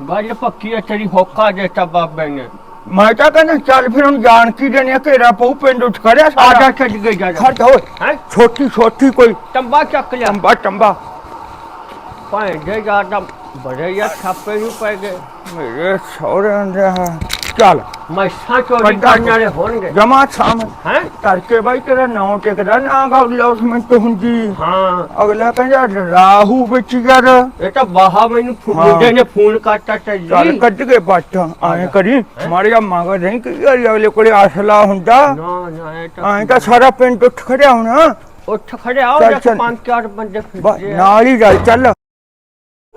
ਗੱਲ ਪੱਕੀ ਹੈ ਤੇਰੀ ਹੋਕਾ ਦੇ ਬਾਬੇ ਨੇ। ਮੈਂ ਤਾਂ ਕਹਿੰਦਾ ਚੱਲ ਫਿਰ ਹੁਣ ਜਾਣ ਕੀ ਦੇਣੀ ਆ ਘੇਰਾ ਪਊ ਪਿੰਡ ਉੱਠ ਖੜਿਆ ਸਾਡਾ ਜਾ ਛੱਡ ਕੇ ਜਾ ਖੜ ਹੋਏ ਹੈ? ਛੋਟੀ ਛੋਟੀ ਕੋਈ। ਟੰਬਾ ਚੱਕ ਲਿਆ। ਟੰਬਾ ਟੰਬਾ। ਭਾਂ ਦੇ ਜਾ ਤਾਂ ਬੜੇ ਛਾਪੇ ਨੂੰ ਪੈ ਗਏ। ਮੇਰੇ ਸਹੁਰਿਆਂ ਦਾ ਚੱਲ। ਮੈਂ ਸਾਂ ਚੋਰੀ ਵੱਡਾ ਕਰਨ ਵਾਲੇ ਹੋਣਗੇ। ਜਮਾ ਸਾਮ ਹੈ? ਕਰਕੇ ਬਾਈ ਤੇਰਾ ਨਾਂ ਟਿਕਦਾ ਨਾ ਗਾ ਅਲਾਉਸਮੈਂਟ ਹੁੰਦੀ। ਹਾਂ। ਅਗਲਾ ਕਹਿੰਦਾ ਰਾਹੂ ਵਿੱਚ ਯਾਰ। ਇਹ ਤਾਂ ਬਾਹਾ ਮੈਨੂੰ। ਮੁੰਡੇ ਨੇ ਫੋਨ ਕਰਤਾ ਤੇ ਚੱਲ ਜੀ ਕੱਢ ਕੇ ਬੱਟ ਐਂ ਕਰੀ। ਮਾਰਿਆ ਮੰਗ ਨਹੀਂ ਕਿ ਅਗਲੇ ਕੋਲੇ ਅਸਲਾ ਹੁੰਦਾ। ਨਾ ਨਾ ਇਹ ਤਾਂ ਐਂ ਤਾਂ ਸਾਰਾ ਪਿੰਡ ਉੱਠ ਖੜਿਆ ਹੁਣ। ਉੱਠ ਖੜਿਆ ਹੋ ਜਾ। ਪੰਜ ਚਾਰ ਬੰਦੇ ਆ। ਨਾਲ ਹੀ ਚੱਲ।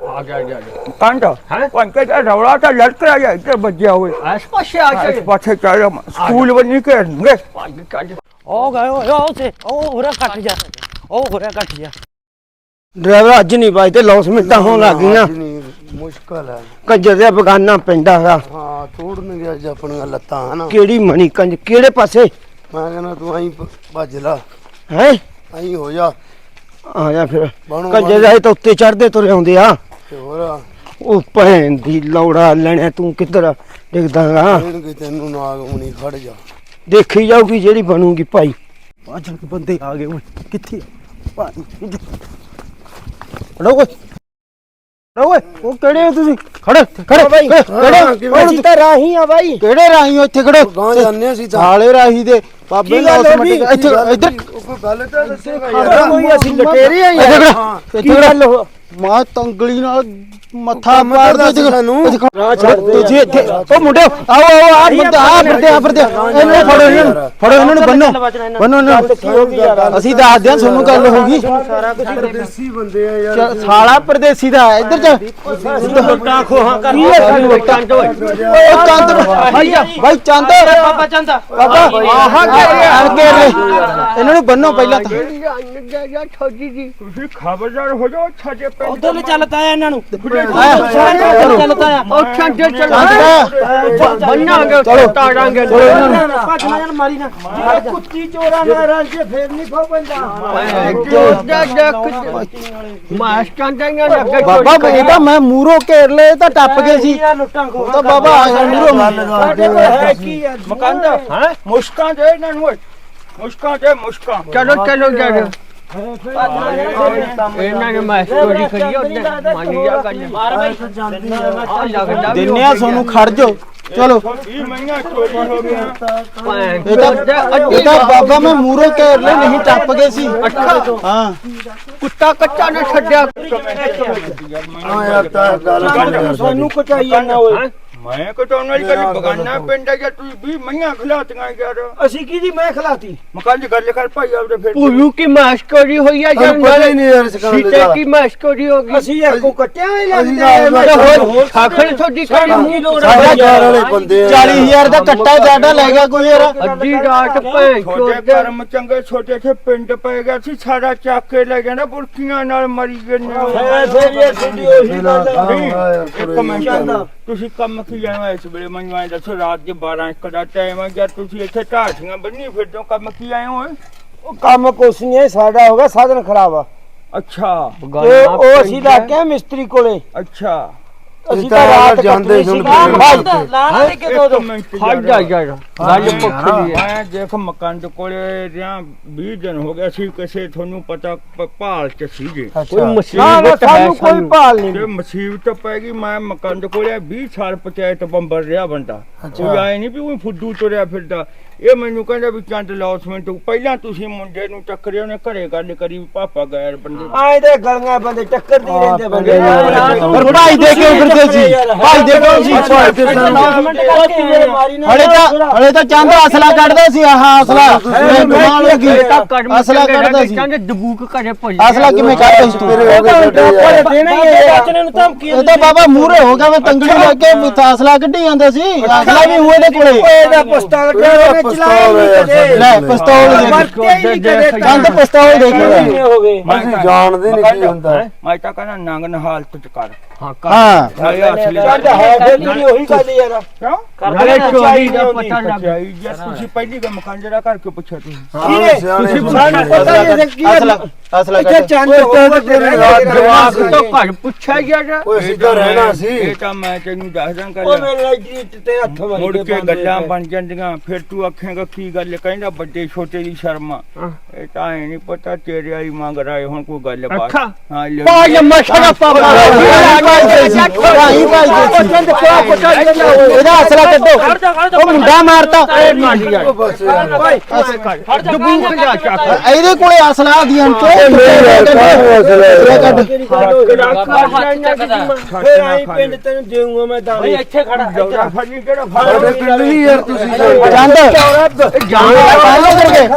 ਚੱਲ ਆ ਜਾ ਜਾ ਜਾ। ਕੰਡ ਹੈਂ? ਪੰਕੇ ਦਾ ਰੌਲਾ ਤਾਂ ਲੜਕ ਰਿਹਾ ਇੱਧਰ ਵੱਜਿਆ ਹੋਵੇ। ਆਸ ਪਾਸੇ ਆ ਇਸ ਜਾ। ਪਾਸੇ ਚੱਲ ਸਕੂਲ ਬਣੀ ਕਰਨਗੇ ਪੰਜ ਕੱਢ ਉਹ ਗਏ ਓਏ ਉਹ ਤੇ ਉਹ ਹੋਰਾ ਕੱਟ ਜਾ। ਉਹ ਹੋਰਾ ਕੱਟ ਜਾ। ਡਰਾਈਵਰ ਅੱਜ ਨਹੀਂ ਬਾਈ ਤੇ ਲੌਸਮੈਂਟਾਂ ਹੋਣ ਲੱਗ ਗਈਆਂ। ਨਹੀਂ ਮੁਸ਼ਕਲ ਹੈ ਕੰਜਰ ਦੇ ਬਗਾਨਾ ਪੈਂਦਾ ਹੈਗਾ ਹਾਂ ਤੋੜਨਗੇ ਅੱਜ ਆਪਣੀਆਂ ਲੱਤਾਂ ਹਨਾ। ਕਿਹੜੀ ਮਣੀ ਕੰਜ ਕਿਹੜੇ ਪਾਸੇ? ਮੈਂ ਕਹਿੰਦਾ ਤੂੰ ਆਈ ਭੱਜ ਲਾ। ਹੈ? ਆਈ ਹੋ ਜਾ। ਆ ਜਾ ਫਿਰ। ਬਣੋ ਕੰਜਰ ਦੇ ਤਾਂ ਉੱਤੇ ਚੜਦੇ ਤੁਰੇ ਆਉਂਦੇ ਆ। ਤੇ ਹੋਰ? ਉਹ ਭੈਣ ਦੀ ਲੌੜਾ ਲੈਣਾ ਤੂੰ ਕਿੱਧਰ ਡਿੱਗਦਾਗਾ ਦੇਣਗੇ ਤੈਨੂੰ ਨਾਗ ਮੁਨੀ ਖੜ ਜਾ। ਦੇਖੀ ਜਾਊਗੀ ਜਿਹੜੀ ਬਣੂਗੀ ਭਾਈ। ਪਾਜਣ ਕੇ ਬੰਦੇ ਆ ਗਏ ਓਏ ਕਿੱਥੇ ਭਾਈ ਰੋ ਓਏ। ਰੋ ਓਏ ਉਹ ਕਿਹੜੇ ਹੋ ਤੁਸੀਂ? ਖੜੇ ਖੜੇ। ਹਾਂ, ਕਿਹੜੇ ਕਿਵੇਂ? ਅਸੀਂ ਤਾਂ ਰਾਹੀ ਆ ਬਾਈ। ਕਿਹੜੇ ਰਾਹੀ ਹੋ ਇੱਥੇ? ਖੜੋ। ਗਾਂ ਜਾਂਦੇ ਅਸੀਂ ਤਾਂ। ਸਾਲੇ ਰਾਹੀ ਦੇ। ਬਾਬੇ ਕੀ ਗੱਲ ਹੋ ਗਈ? ਇੱਥੇ ਇੱਧਰ। ਕੋਈ ਗੱਲ ਤਾਂ ਦੱਸੇਗਾ ਖੜਾ ਯਾਰ ਕੋਈ ਅਸੀਂ ਲਟੇਰੇ ਆ। ਯਾਰ ਇੱਥੇ ਗੱਲ ਹੋ ਮਾਂ ਤੰਗਲੀ ਨਾਲ ਮੱਥਾ ਕੰਮ ਮਾਰ ਕਰਦਾ ਦੇ ਸੀ ਸਾਨੂੰ। ਤੁਸੀਂ ਇੱਥੇ ਉਹ ਮੁੰਡੇ ਆਓ ਆਓ ਆ ਬੰਦੇ ਆ ਫਿਰਦੇ ਆ। ਫਿਰਦੇ ਇਹਨੂੰ ਫੜੋ ਇਹਨਾਂ ਨੂੰ ਫੜੋ। ਇਹਨਾਂ ਨੂੰ ਬੰਨੋ। ਬੰਨੋ ਇਹਨਾਂ ਨੂੰ। ਅਸੀਂ ਦੱਸਦੇ ਆ ਤੁਹਾਨੂੰ ਗੱਲ ਹੋ ਗਈ। ਦੇਸੀ ਬੰਦੇ ਆ ਯਾਰ। ਸਾਲਾ ਪਰਦੇਸੀ ਦਾ ਇੱਧਰ ਜਾ ਲੁੱਟਾਂ ਖੋਹਾਂ ਕਰ ਕੀ ਹੈ ਸਾਡੀ ਲੁੱਟਾਂ? ਚੰਦ ਓਏ ਓਏ ਚੰਦ ਭਾਈ ਭਾਈ ਚੰਦ। ਬਾਬਾ ਚੰਦਾ ਬਾਬਾ ਆਹ ਕੇ ਇਹਨਾਂ ਨੂੰ ਬੰਨੋ ਪਹਿਲਾਂ ਤਾਂ। ਛੋਜੀ ਜੀ। ਤੁਸੀਂ ਖਬਰਦਾਰ ਹੋ ਜਾਓ ਪਿੰਡ ਉਧਰ ਨੂੰ। ਚੱਲਦਾ ਆ ਇਹਨਾਂ ਨੂੰ। ਆਇਆ। ਚੱਲਦਾ ਆ ਉਹ ਛੱਡ ਚੱਲ ਬੰਨਾਂਗੇ ਚਲੋ। ਚਲੋ ਨੂੰ। ਭੱਜ ਨਾ ਜਾਣ ਮਾਰੀ ਨਾ। ਕੁੱਤੀ ਚੋਰਾਂ ਰਲ ਕੇ ਫੇਰ ਨਹੀਂ ਮਾਸਟਾਂ ਦੀਆਂ ਲੱਗੇ ਬਾਬਾ ਬੇਟਾ ਮੈਂ ਮੂਰੋ ਘੇਰ ਲਏ ਤਾਂ ਟੱਪ ਗਏ ਸੀ। ਲੁੱਟਾਂ ਖੋ ਉਹ ਤਾਂ ਬਾਬਾ ਆ ਗਿਆ ਮੂਰੋ ਹੈ ਹੈ ਮਕਾਨ ਦਾ ਮੁਸ਼ਕਾਂ ਦੇ ਇਹਨਾਂ ਨੂੰ। ਮੁਸ਼ਕਾਂ ਦੇ ਮੁਸ਼ਕਾਂ। ਚਲੋ ਚਲੋ ਚਲੋ। ਇਹਨਾਂ ਨੇ ਮੈਂ ਚੋਰੀ ਕਰੀ ਉਹਨੇ ਮਾਨੀ ਜਾ ਕਰ ਮਾਰ ਬਈ ਆ ਲੱਗਦਾ ਦਿੰਨੇ ਆ ਤੁਹਾਨੂੰ ਖੜ ਜਾਓ। ਚਲੋ। 20 ਮਹੀਨਾ ਚੋਰੀ ਹੋ ਗਿਆ ਇਹ ਤਾਂ ਇਹ ਬਾਬਾ ਮੈਂ ਮੂਰੋ ਘੇਰ ਲਏ ਨਹੀਂ ਟੱਪ ਗਏ ਸੀ। ਹਾਂ। ਕੁੱਤਾ ਕੱਚਾ ਨਾ ਛੱਡਿਆ। ਹਾਂ ਯਾਰ ਤਾਂ ਗੱਲ ਕਰ ਸਾਨੂੰ ਕਚਾਈ ਜਾਂਦਾ ਓਏ। ਮੈਂ ਕਟਾਉਣ ਵਾਲੀ ਕਦੀ ਬਗਾਨਾ ਪਿੰਡ ਹੈ ਜਾਂ ਤੁਸੀਂ 20 ਮਹੀਨਾ ਖਿਲਾਤੀਆਂ ਯਾਰ? ਅਸੀਂ ਕਿਹਦੀ ਮੈਂ ਖਲਾਤੀ? ਮਕਾਨ ਦੀ ਗੱਲ ਕਰ ਭਾਈ ਆਪਦੇ ਫਿਰ ਪੂਰੂ ਕੀ ਮਾਸ ਚੋਰੀ ਹੋਈ ਆ ਸਾਨੂੰ ਪਤਾ ਹੀ ਨਹੀਂ ਯਾਰ ਗੱਲ ਸੀਤੇ ਦਾ। ਕੀ ਮਾਸ ਚੋਰੀ ਹੋ ਗਈ? ਅਸੀਂ ਇੱਕੋ ਕੱਟਿਆ ਹੀ ਲੱਗਦਾ ਤਾਂ ਹੋਰ ਖਾਖਣ ਤੁਹਾਡੀ ਕਰੀ ਮੂੰਹ ਸਾਡੇ ਯਾਰ ਵਾਲੇ ਬੰਦੇ ਆ। ਯਾਰ। 40000 ਦਾ ਕੱਟਾ ਜਾਡਾ ਲੈ ਗਿਆ ਕੋਈ ਯਾਰ। ਅੱਧੀ ਰਾਤ ਭੈਣ ਛੋਟੇ ਕਰਮ ਚੰਗੇ ਛੋਟੇ ਛੇ ਪਿੰਡ ਪੈ ਗਿਆ ਸੀ ਸਾਰਾ ਚੱਕ ਕੇ ਲੈ ਜਾਣਾ ਬੁਰਕੀਆਂ ਨਾਲ ਮਰੀ ਗਏ ਫਿਰ ਇਹ ਸਿੱਧੀ ਉਹੀ ਗੱਲ ਆ। ਹਾਂ ਯਾਰ ਇੱਕ ਮਿੰਟ ਤੁਸੀਂ ਕੰਮ ਕੀ ਜਾਣਾ ਇਸ ਵੇਲੇ ਮੈਨੂੰ ਐਂ ਦੱਸੋ ਰਾਤ ਦੇ 12 ਇੱਕ ਦਾ ਟਾਈਮ ਹੈ ਜਦ ਤੁਸੀਂ ਇੱਥੇ ਢਾਠੀਆਂ ਬੰਨੀ ਫਿਰਦੇ ਹੋ ਕੰਮ ਕੀ ਆਏ ਹੋ ਉਹ ਕੰਮ ਕੁਛ ਨਹੀਂ ਹੈ ਸਾਡਾ ਹੋ ਗਿਆ ਸਾਧਨ ਖਰਾਬ ਆ। ਅੱਛਾ। ਤੇ ਉਹ ਅਸੀਂ ਲੱਗ ਕੇ ਮਿਸਤਰੀ ਕੋਲੇ। ਅੱਛਾ। ਅਸੀਂ ਤਾਂ ਰਾਤ ਜਾਂਦੇ ਕੇ। ਲਾਣਾ ਦੇ ਕੇ ਦੋ ਦੋ। ਹਟ ਜਾ ਯਾਰ। ਗੱਲ ਪੁੱਛਦੀ ਹੈ। ਮੈਂ ਦੇਖ ਮਕੰਦ ਕੋਲੇ ਰਿਆਂ 20 ਦਿਨ ਹੋ ਗਿਆ ਸੀ ਕਿਸੇ ਤੁਹਾਨੂੰ ਪਤਾ ਭਾਲ ਚ ਸੀਗੇ। ਕੋਈ ਮੁਸੀਬਤ ਹੈ ਸਾਨੂੰ ਕੋਈ ਸਾਨੂੰ ਭਾਲ ਤੇ ਨਹੀਂ ਮੁਸੀਬਤ ਪੈ ਗਈ ਮੈਂ ਮਕੰਦ ਕੋਲੇ 20 ਸਾਲ ਪੰਚਾਇਤ ਬੰਬਰ ਰਿਹਾ ਬੰਦਾ। ਕੋਈ ਆਏ ਨਹੀਂ ਵੀ ਉਹ ਫੁੱਦੂ ਤੁਰਿਆ ਫਿਰਦਾ। ਇਹ ਮੈਨੂੰ ਕਹਿੰਦਾ ਵੀ ਚੰਦ ਲੌਸਮੈਂਟ ਪਹਿਲਾਂ ਤੁਸੀਂ ਮੁੰਡੇ ਨੂੰ ਟੱਕਰਿਆ ਉਹਨੇ ਘਰੇ ਗੱਲ ਕਰੀ ਵੀ ਪਾਪਾ ਗੈਰ ਬੰਦੇ। ਆਏ ਦੇ ਗਲੀਆਂ ਬੰਦੇ ਟੱਕਰ ਦੀ ਰਹਿੰਦੇ ਬੰਦੇ। ਪਰ ਭਾਈ ਦੇ ਕੇ ਫਿਰ ਭੱਜਦੇ ਸੀ ਭੱਜਦੇ ਕਿਉਂ ਸੀ ਹਲੇ ਤਾਂ ਹਲੇ ਤਾਂ ਚੰਦ ਅਸਲਾ ਕੱਢਦਾ ਸੀ ਆਹ ਅਸਲਾ। ਇਹ ਕਮਾਲ ਅਸਲਾ ਕੱਢਦਾ ਸੀ। ਕਹਿੰਦੇ ਦਬੂਕ ਘਰੇ ਭੁੱਲ ਅਸਲਾ ਕਿਵੇਂ ਕੱਢਦਾ ਸੀ ਤੂੰ? ਇਹ ਤਾਂ ਬਾਬਾ ਮੂਰੇ ਹੋ ਗਿਆ ਮੈਂ ਤੰਗੜੀ ਲੈ ਕੇ ਅਸਲਾ ਕੱਢੀ ਜਾਂਦਾ ਸੀ। ਅਸਲਾ ਵੀ ਹੋਏ ਦੇ ਕੋਲੇ। ਲੈ ਪਿਸਤੌਲ ਦੇਖ ਚੰਦ ਪਿਸਤੌਲ ਦੇਖ ਅਸੀਂ ਜਾਣਦੇ ਨਹੀਂ ਕੀ ਹੁੰਦਾ। ਮੈਂ ਤਾਂ ਕਹਿੰਦਾ ਨੰਗ ਨਹਾਲਤ ਚ ਕਰ। ਹਾਂ ਹਾਂ। ਨਾਲੇ ਅਸਲੀ ਨਾਲੇ ਚੋਰੀ ਦਾ ਪਤਾ ਲੱਗ ਜਾਈ ਯਾਰ ਤੁਸੀਂ ਪਹਿਲੀ ਗੱਲ ਮਕਾਨ ਜਿਹੜਾ ਕਰਕੇ ਪੁੱਛਿਆ ਤੁਸੀਂ। ਅਸਲਾ ਅਸਲਾ ਕੱਢ ਜਵਾਕ ਤੋਂ ਘਰ ਪੁੱਛਿਆ ਗਿਆ ਓਏ ਸਿੱਧਾ ਰਹਿਣਾ ਸੀ। ਇਹ ਤਾਂ ਮੈਂ ਤੈਨੂੰ ਦੱਸਦਾ ਗੱਲ। ਮੁੜ ਕੇ ਗੱਲਾਂ ਬਣ ਜਾਂਦੀਆਂ ਫਿਰ ਤੂੰ ਆਖੇਂਗਾ ਕੀ ਗੱਲ ਕਹਿੰਦਾ ਵੱਡੇ ਛੋਟੇ ਦੀ ਸ਼ਰਮ ਆ। ਇਹ ਤਾਂ ਐ ਨਹੀਂ ਪਤਾ ਤੇਰੇ ਵਾਲੀ ਮੰਗ ਰਾਏ ਹੁਣ ਕੋਈ ਗੱਲ ਬਾਤ। ਹਾਂ ਲੈ ਪਾਜ ਮਸ਼ਰਾ ਪਾਪਾ ਇਹਦਾ ਅਸਲਾ ਕੱਢੋ। ਉਹ ਮੁੰਡਾ ਮਾਰਤਾ। ਦਬੂਕ ਜਾ ਚੱਕ ਇਹਦੇ ਕੋਲੇ ਅਸਲਾ ਦੀਆਂ ਤੋਂ ਫਿਰ ਆਈ ਪਿੰਡ ਤੈਨੂੰ ਦੇਊਂਗਾ ਮੈਂ ਤਾਂ ਇੱਥੇ ਖੜਾ ਜੋੜਾ ਫੜੀ ਕਿਹੜਾ ਸਾਡੇ ਪਿੰਡ ਜਾਣਦੇ।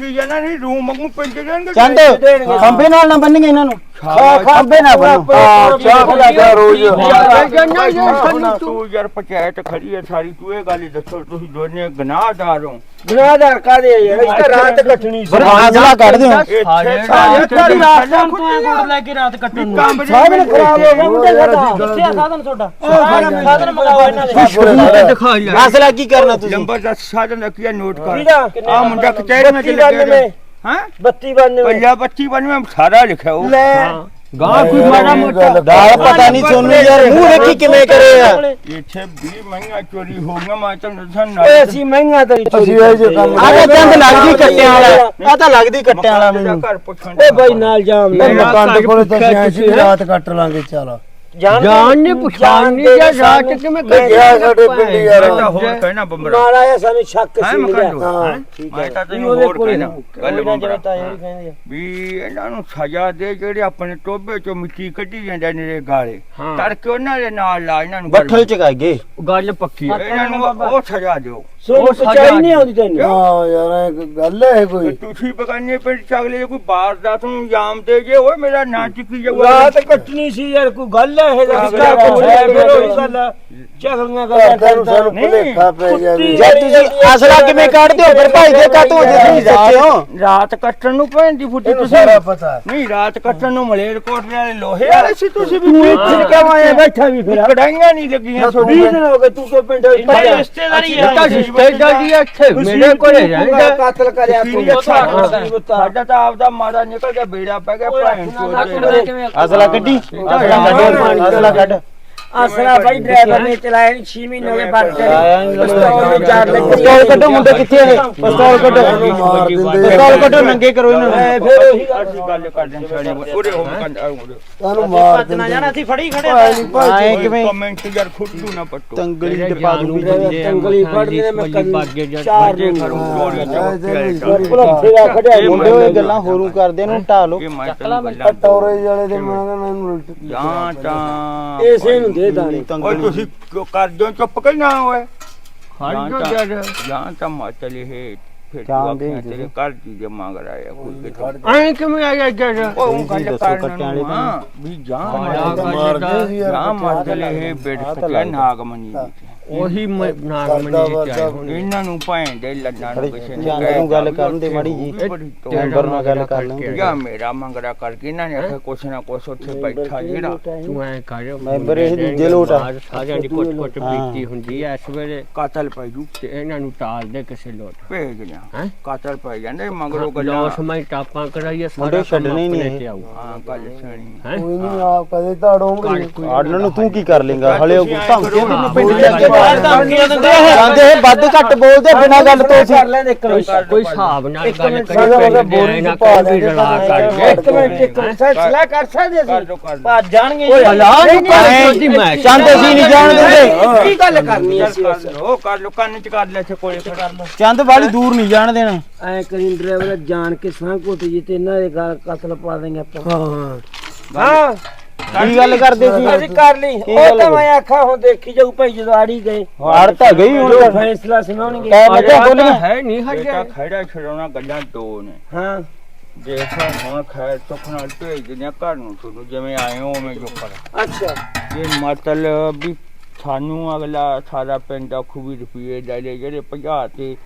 ਚੰਦ ਜਾਨ ਨਹੀਂ ਰੂਮ ਵਾਂਗੂ ਪਿੰਡ ਜਾਣਗੇ ਚੰਦ ਖੰਬੇ ਨਾਲ ਨਾ ਬੰਨਗੇ ਇਹਨਾਂ ਨੂੰ ਖੰਬੇ ਨਾ ਬੰਨੋ ਹਾਂ ਚਾਹ ਪਿਲਾਦਾ ਰੋਜ਼। ਤੂੰ ਯਾਰ ਪੰਚਾਇਤ ਖੜੀ ਹੈ ਸਾਰੀ ਤੂੰ ਇਹ ਗੱਲ ਹੀ ਦੱਸੋ ਤੁਸੀਂ ਦੋਨੇ ਗੁਨਾਹਦਾਰ ਹੋ। ਗੁਨਾਹਦਾਰ ਕਾਦੇ ਯਾਰ? ਇਸ ਤਾਂ ਰਾਤ ਕੱਟਣੀ ਪਰ ਅਸਲਾ ਕੱਢ ਦਿਓ। ਇੱਥੇ ਸਾਰੇ ਸਾਰੀ ਰਾਤ ਨੂੰ ਤੂੰ ਗੁੜ ਲੈ ਕੇ ਰਾਤ ਕੱਟਣ ਨੂੰ। ਕੰਮ ਸਾਧਨ ਖਰਾਬ ਹੋ ਗਿਆ ਮੁੰਡੇ ਸਾਡਾ ਕਿੱਥੇ ਆ ਸਾਧਨ ਤੁਹਾਡਾ। ਸਾਧਨ ਮੰਗਾਓ ਇਹਨਾਂ ਦੇ। ਦਿਖਾ ਕੀ ਕਰਨਾ ਤੁਸੀਂ? ਨੰਬਰ ਦਾ ਸਾਧਨ ਕੀ ਨੋਟ ਕਰ। ਆ ਮੁੰਡਾ ਕਚਹਿਰੀ ਵਿੱਚ ਲੱਗਿਆ। ਹਾਂ? 32 92 ਪੰਜਾ 25 ਬਣ ਮੈਂ ਸਾਰਾ ਲਿਖਿਆ ਉਹ ਗਾਂ ਕੋਈ ਮਾੜਾ ਮੋਟਾ ਦਾਲ ਪਤਾ ਨਹੀਂ ਤੁਹਾਨੂੰ ਯਾਰ ਮੂੰਹ ਵੇਖੀ ਕਿਵੇਂ ਕਰੇ ਆ? ਇੱਥੇ 20 ਮਹੀਨਾ ਚੋਰੀ ਹੋ ਗਿਆ ਮੈਂ ਦੱਸਣ ਓਏ ਨਾ ਅਸੀਂ ਮਹਿੰਗਾ ਤੇਰੀ ਅਸੀਂ ਇਹ ਜੇ ਕੰਮ ਆ। ਤਾਂ ਚੰਦ ਲੱਗਦੀ ਕੱਟਿਆਂ ਵਾਲਾ ਆ ਤਾਂ ਲੱਗਦੀ ਕੱਟਿਆਂ ਵਾਲਾ ਮੈਨੂੰ। ਓਏ ਬਾਈ ਨਾਲ ਜਾਮ ਇਹ ਮਕਾਨ ਦੇ ਕੋਲੇ ਤਾਂ ਅਸੀਂ ਵੀ ਰਾਤ ਕੱਟ ਲਾਂਗੇ ਚੱਲ। ਜਾਨ ਨੇ ਪਛਾਣ ਨਹੀਂ ਜਾਂ ਰਾਤ ਕਿਵੇਂ ਮੈਂ ਗਿਆ ਸਾਡੇ ਪਿੰਡ ਯਾਰ ਤਾਂ ਹੋਰ ਕਹਿਣਾ ਬੰਬਰਾ ਨਾਲ ਆਇਆ ਸਾਨੂੰ ਸ਼ੱਕ ਹੈ ਸੀ ਮਿਲਿਆ। ਹਾਂ ਮੈਂ ਤਾਂ ਤੈਨੂੰ ਹੋਰ ਕਹਿਣਾ ਗੱਲ ਬੰਬਰਾ ਤਾਂ ਇਹ ਕਹਿੰਦੇ ਆ। ਵੀ ਇਹਨਾਂ ਨੂੰ ਸਜ਼ਾ ਦੇ ਜਿਹੜੇ ਆਪਣੇ ਟੋਬੇ ਚੋਂ ਮਿੱਟੀ ਕੱਢੀ ਜਾਂਦੇ ਨੇ ਇਹ ਗਾਲੇ। ਹਾਂ। ਤੜਕੇ ਉਹਨਾਂ ਦੇ ਨਾਲ ਲਾ ਇਹਨਾਂ ਨੂੰ ਬੱਠਲ ਚ ਗਏ ਗੱਲ ਪੱਕੀ ਹੈ। ਇਹਨਾਂ ਨੂੰ ਉਹ ਸਜ਼ਾ ਦਿਓ। ਸੋਨੂੰ ਉਹ ਨਹੀਂ ਆਉਂਦੀ ਤੈਨੂੰ। ਹਾਂ ਯਾਰ ਇਹ ਗੱਲ ਹੈ ਤੇ ਕੋਈ? ਤੁਸੀਂ ਬਗਾਨੇ ਪਿੰਡ ਚ ਅਗਲੇ ਜੇ ਕੋਈ ਬਾਰਦਾਤ ਨੂੰ ਇੰਜਾਮ ਦੇ ਜੇ ਓਏ ਮੇਰਾ ਨਾਂ ਚੁੱਕੀ ਜਾਊਗਾ ਰਾਤ ਕੱਟਣੀ ਸੀ ਯਾਰ ਕੋਈ ਗੱਲ ਹੈ ਇਹ ਫਿਰ ਉਹੀ ਗੱਲ ਚਗਲੀਆਂ ਗੱਲਾਂ ਘਰਦਿਆਂ ਨੂੰ ਸਾਨੂੰ ਭੁਲੇਖਾ ਪੈ ਗਿਆ ਜਦ ਤੁਸੀਂ ਅਸਲਾ ਕਿਵੇਂ ਕੱਢਦੇ ਹੋ? ਫਿਰ ਭਾਈ ਦੇ ਕਾਤੋਂ ਜੇ ਤੁਸੀਂ ਸੱਚੇ ਹੋ? ਰਾਤ ਕੱਟਣ ਨੂੰ ਭੈਣ ਦੀ ਫੁੱਟੀ ਤੁਸੀਂ ਸਾਰਾ ਪਤਾ। ਹੈ। ਨਹੀਂ ਰਾਤ ਕੱਟਣ ਨੂੰ ਮਲੇਰ ਕੋਟਲੇ ਵਾਲੇ ਲੋਹੇ ਵਾਲੇ ਸੀ ਤੁਸੀਂ ਵੀ ਤੂੰ ਇੱਥੇ ਕਿਉਂ ਆਇਆ ਬੈਠਾ ਵੀ ਫਿਰ ਕੜਾਈਆਂ ਨਹੀਂ ਲੱਗੀਆਂ 20 ਦਿਨ ਹੋ ਗਏ ਤੂੰ ਕੋ ਪਿੰਡ ਰਿਸ਼ਤੇਦਾਰੀ ਇਹ ਤਾਂ ਰਿਸ਼ਤੇਦਾਰੀ ਇੱਥੇ ਮੇਰੇ ਕੋਲੇ ਰਹਿੰਦਾ। ਕਾਤਲ ਕਰਿਆ ਤੂੰ। ਸਾਡਾ ਤਾਂ ਆਪਦਾ ਮਾੜਾ ਨਿਕਲ ਗਿਆ ਬੇੜਾ ਪੈ ਗਿਆ ਭੈਣ ਚੋਦ ਅਸਲਾ ਕੱਢੀ। ਅਸਲਾ ਕੱਢ ਅਸਲਾ ਬਾਈ ਡਰਾਈਵਰ ਨੇ ਚਲਾਇਆ ਨਹੀਂ 6 ਮਹੀਨੇ ਹੋ ਗਏ ਬਾਅਦ ਪਿਸਤੌਲ ਚਾਰ ਲੱਗੇ। ਪਿਸਤੌਲ ਕੱਢੋ ਮੁੰਡੇ ਕਿੱਥੇ ਨੇ ਪਿਸਤੌਲ ਕੱਢੋ। ਮਾਰ ਦਿੰਦੇ ਪਿਸਤੌਲ ਕੱਢੋ ਨੰਗੇ ਕਰੋ ਇਹਨਾਂ ਨੂੰ। ਐ ਫਿਰ ਉਹੀ ਅਸੀਂ ਗੱਲ ਕਰਦੇ ਹਾਂ ਸਾਰੇ ਉਰੇ ਹੋ ਤੁਹਾਨੂੰ ਮਾਰ ਦਿੰਦੇ ਜਾਣਾ ਸੀ ਫੜੀ ਖੜੇ ਆਏ ਕਿਵੇਂ? ਕਮੈਂਟ ਯਾਰ ਖੁੱਦੂ ਨਾ ਪੱਟੋ। ਤੰਗਲੀ ਤੇ ਪਾ ਦੂੰਗੀ ਤੰਗਲੀ ਫੜਦੇ ਨੇ ਮੈਂ ਕੰਨ ਚਾਰ ਜੇ ਨੂੰ। ਕਰੂੰ ਚੋਰੀਆਂ ਚ ਹਾਂ, ਭਲਾ ਫੇਰਾ ਖੜਿਆ ਮੁੰਡੇ ਉਹ ਗੱਲਾਂ ਹੋਰੂ ਕਰਦੇ ਨੂੰ ਢਾ ਤੈਨੂੰ ਗੱਲਾਂ ਟੌਰੇ ਵਾਲੇ ਦੇ ਮੈਂ ਉਲਟ ਜਾਂ ਤਾਂ ਇਸੇ ਨੂੰ ਦੇ ਦਾਣੇ ਓਏ ਤੁਸੀਂ ਕਿਉਂ ਕਰ ਦਿਓ ਚੁੱਪ ਕਰ ਨਾ ਓਏ। ਹਰ ਜੋ ਜਰ ਜਾਂ ਤਾਂ ਮਾਤਲੇ ਹੈ ਫਿਰ ਦੇ ਤੇਰੇ ਘਰ ਦੀ ਜੇ ਮੰਗ ਰਿਹਾ ਕੋਈ ਕਿਥੋਂ? ਐ ਕਿਵੇਂ ਆਇਆ ਜਰ ਉਹ ਊਂ ਗੱਲ ਦੱਸੋ ਕਰਨ ਕੱਟਿਆਂ ਵਾਲੇ ਨੂੰ ਹਾਂ ਵੀ ਜਾਂ ਮਾਰਦੇ ਸੀ ਯਾਰ ਜਾਂ ਮਾਤਲੇ ਹੈ ਬੇੜ ਸਕਿਆ ਨਾਗਮਨੀ ਦੀ ਉਹੀ ਨਾਗ ਕਰਦਾ ਮੰਡੀ ਚ ਵਰਦਾ ਆਏ ਇਹਨਾਂ ਨੂੰ ਭੈਣ ਦੇ ਲੱਡਾਂ ਨੂੰ ਕਿਸੇ ਨੇ ਜਾਂਦੇ ਨੂੰ ਗੱਲ ਕਰਨ ਦੇ ਮਾੜੀ ਜੀ। ਮੈਂਬਰ ਨਾਲ ਗੱਲ ਕਰ ਲਾਂਗੇ ਜਾਂ ਮੇਰਾ ਮੰਗਰਾ ਕਰਕੇ ਇਹਨਾਂ ਨੇ ਆਖਿਆ ਕੁਛ ਨਾ ਕੁਛ ਉੱਥੇ ਬੈਠਾ ਜਿਹੜਾ। ਤੂੰ ਐ ਕਰ ਮੈਂਬਰ ਇਹ ਦੂਜੇ ਲੋਟ। ਆ। ਸਾਰਿਆਂ ਦੀ ਕੁੱਟ ਕੁੱਟ। ਬੀਤੀ ਹੁੰਦੀ ਐ ਇਸ ਵੇਲੇ ਕਾਤਲ ਪੈ ਜੂ। ਤੇ ਇਹਨਾਂ ਨੂੰ ਟਾਲ ਦੇ ਕਿਸੇ ਲੋਟ। ਭੇਜ ਲਿਆ ਹੈਂ? ਕਾਤਲ ਪੈ ਜਾਂਦੇ ਮਗਰੋਂ ਗੱਲਾਂ ਲੋਸ ਮੈਂ ਟਾਪਾਂ ਕਰਾਈਏ ਸਾਰਾ ਛੱਡਣੇ ਨੀ ਆਪਣੇ ਇਹ। ਤੇ ਹਾਂ ਗੱਲ ਸੁਣੀ। ਹੈ? ਕੋਈ ਨਹੀਂ ਆਪ ਕਦੇ ਧਾੜੋਂਗੇ ਆੜਨ ਨੂੰ ਤੂੰ ਕੀ ਕਰ ਲੇਗਾ ਹਲੇ ਉਹ ਧਮਕੀਆਂ ਹਾਂ, ਪਿੰਡ ਜਾ ਕੇ ਬਾਹਰ ਧਮਕੀਆਂ ਦਿੰਦੇ ਆ। ਜਾਂਦੇ ਇਹ ਵੱਧ ਘੱਟ ਬੋਲਦੇ ਬਿਨਾਂ ਗੱਲ ਤੋਂ ਸੀ ਕਰ ਲੈਂਦੇ ਇੱਕ ਮਿੰਟ ਕੋਈ ਹਿਸਾਬ ਨਾਲ ਇੱਕ ਗੱਲ ਮਿੰਟ ਕਰੀ ਸਾਡਾ ਉਹਦਾ ਪਿੰਡ ਦੇ ਬੋਰੀ ਨਾ ਪਾ ਕੋਈ ਰਲਾ ਇੱਕ ਮਿੰਟ ਇੱਕ ਮਿੰਟ ਸਲਾਹ ਕਰ ਸਕਦੇ ਕਰ ਕਰ ਲੋ ਭੱਜ ਜਾਣਗੇ ਓਏ ਹਲਾ ਨੂੰ ਕਰ ਦੀ ਮੈਂ ਚੰਦ ਅਸੀਂ ਨਹੀਂ ਜਾਣ ਦਿੰਦੇ ਕੀ ਗੱਲ ਕਰਨੀ ਅਸੀਂ? ਕਰ ਲੋ ਕਰ ਲੋ ਕੰਨ ਚ ਕਰ ਲੈ ਇੱਥੇ ਕੋਲੇ ਕਰ ਲੋ ਚੰਦ ਵਾਲੀ ਦੂਰ ਨਹੀਂ ਜਾਣ ਦੇਣਾ। ਐ ਕਰੀ ਡਰਾਈਵਰ ਜਾਣ ਕੇ ਸਾਂ ਘੁੱਟ ਜੀ ਤੇ ਇਹਨਾਂ ਦੇ ਗਲ ਕਤਲ ਪਾ ਦੇਂਗੇ ਆਪਾਂ। ਹਾਂ। ਹਾਂ। ਕੀ ਗੱਲ ਕਰਦੇ ਸੀ? ਅਸੀਂ ਕਰ ਲਈ। ਕੀ ਉਹ ਗੱਲ ਤਾਂ ਹੋਈ? ਮੈਂ ਆਖਾ ਹੁਣ ਦੇਖੀ ਜਾਊ ਭਾਈ ਜਦੋਂ ਆੜੀ ਗਏ। ਆੜ ਤਾਂ ਗਈ ਹੁਣ ਜੋ ਤਾਂ। ਫੈਸਲਾ ਸੁਣਾਉਣਗੇ। ਕਹਿ ਲੱਗਾ ਬੋਲੀਆਂ ਹੈ ਨਹੀਂ ਬੇਟਾ ਹਜੇ ਖੜਾ ਛਡਾਉਣਾ ਗੱਲਾਂ ਦੋ ਨੇ। ਹਾਂ। ਦੇਖਾ ਹੁਣ ਖੈਰ ਸੁੱਖ ਨਾਲ ਭੇਜ ਦਿੰਦੇ ਆ ਘਰ ਨੂੰ ਤੁਹਾਨੂੰ ਜਿਵੇਂ ਆਏ ਹੋ ਉਵੇਂ ਜੋ ਕਰ। ਅੱਛਾ। ਇਹ ਮਤਲਬ ਵੀ ਸਾਨੂੰ ਅਗਲਾ ਸਾਰਾ ਪਿੰਡ ਆਖੂ ਵੀ ਰੁਪਏ ਲੈ ਲੈ ਜਿਹੜੇ ਪੰਜਾਹ ਤੇ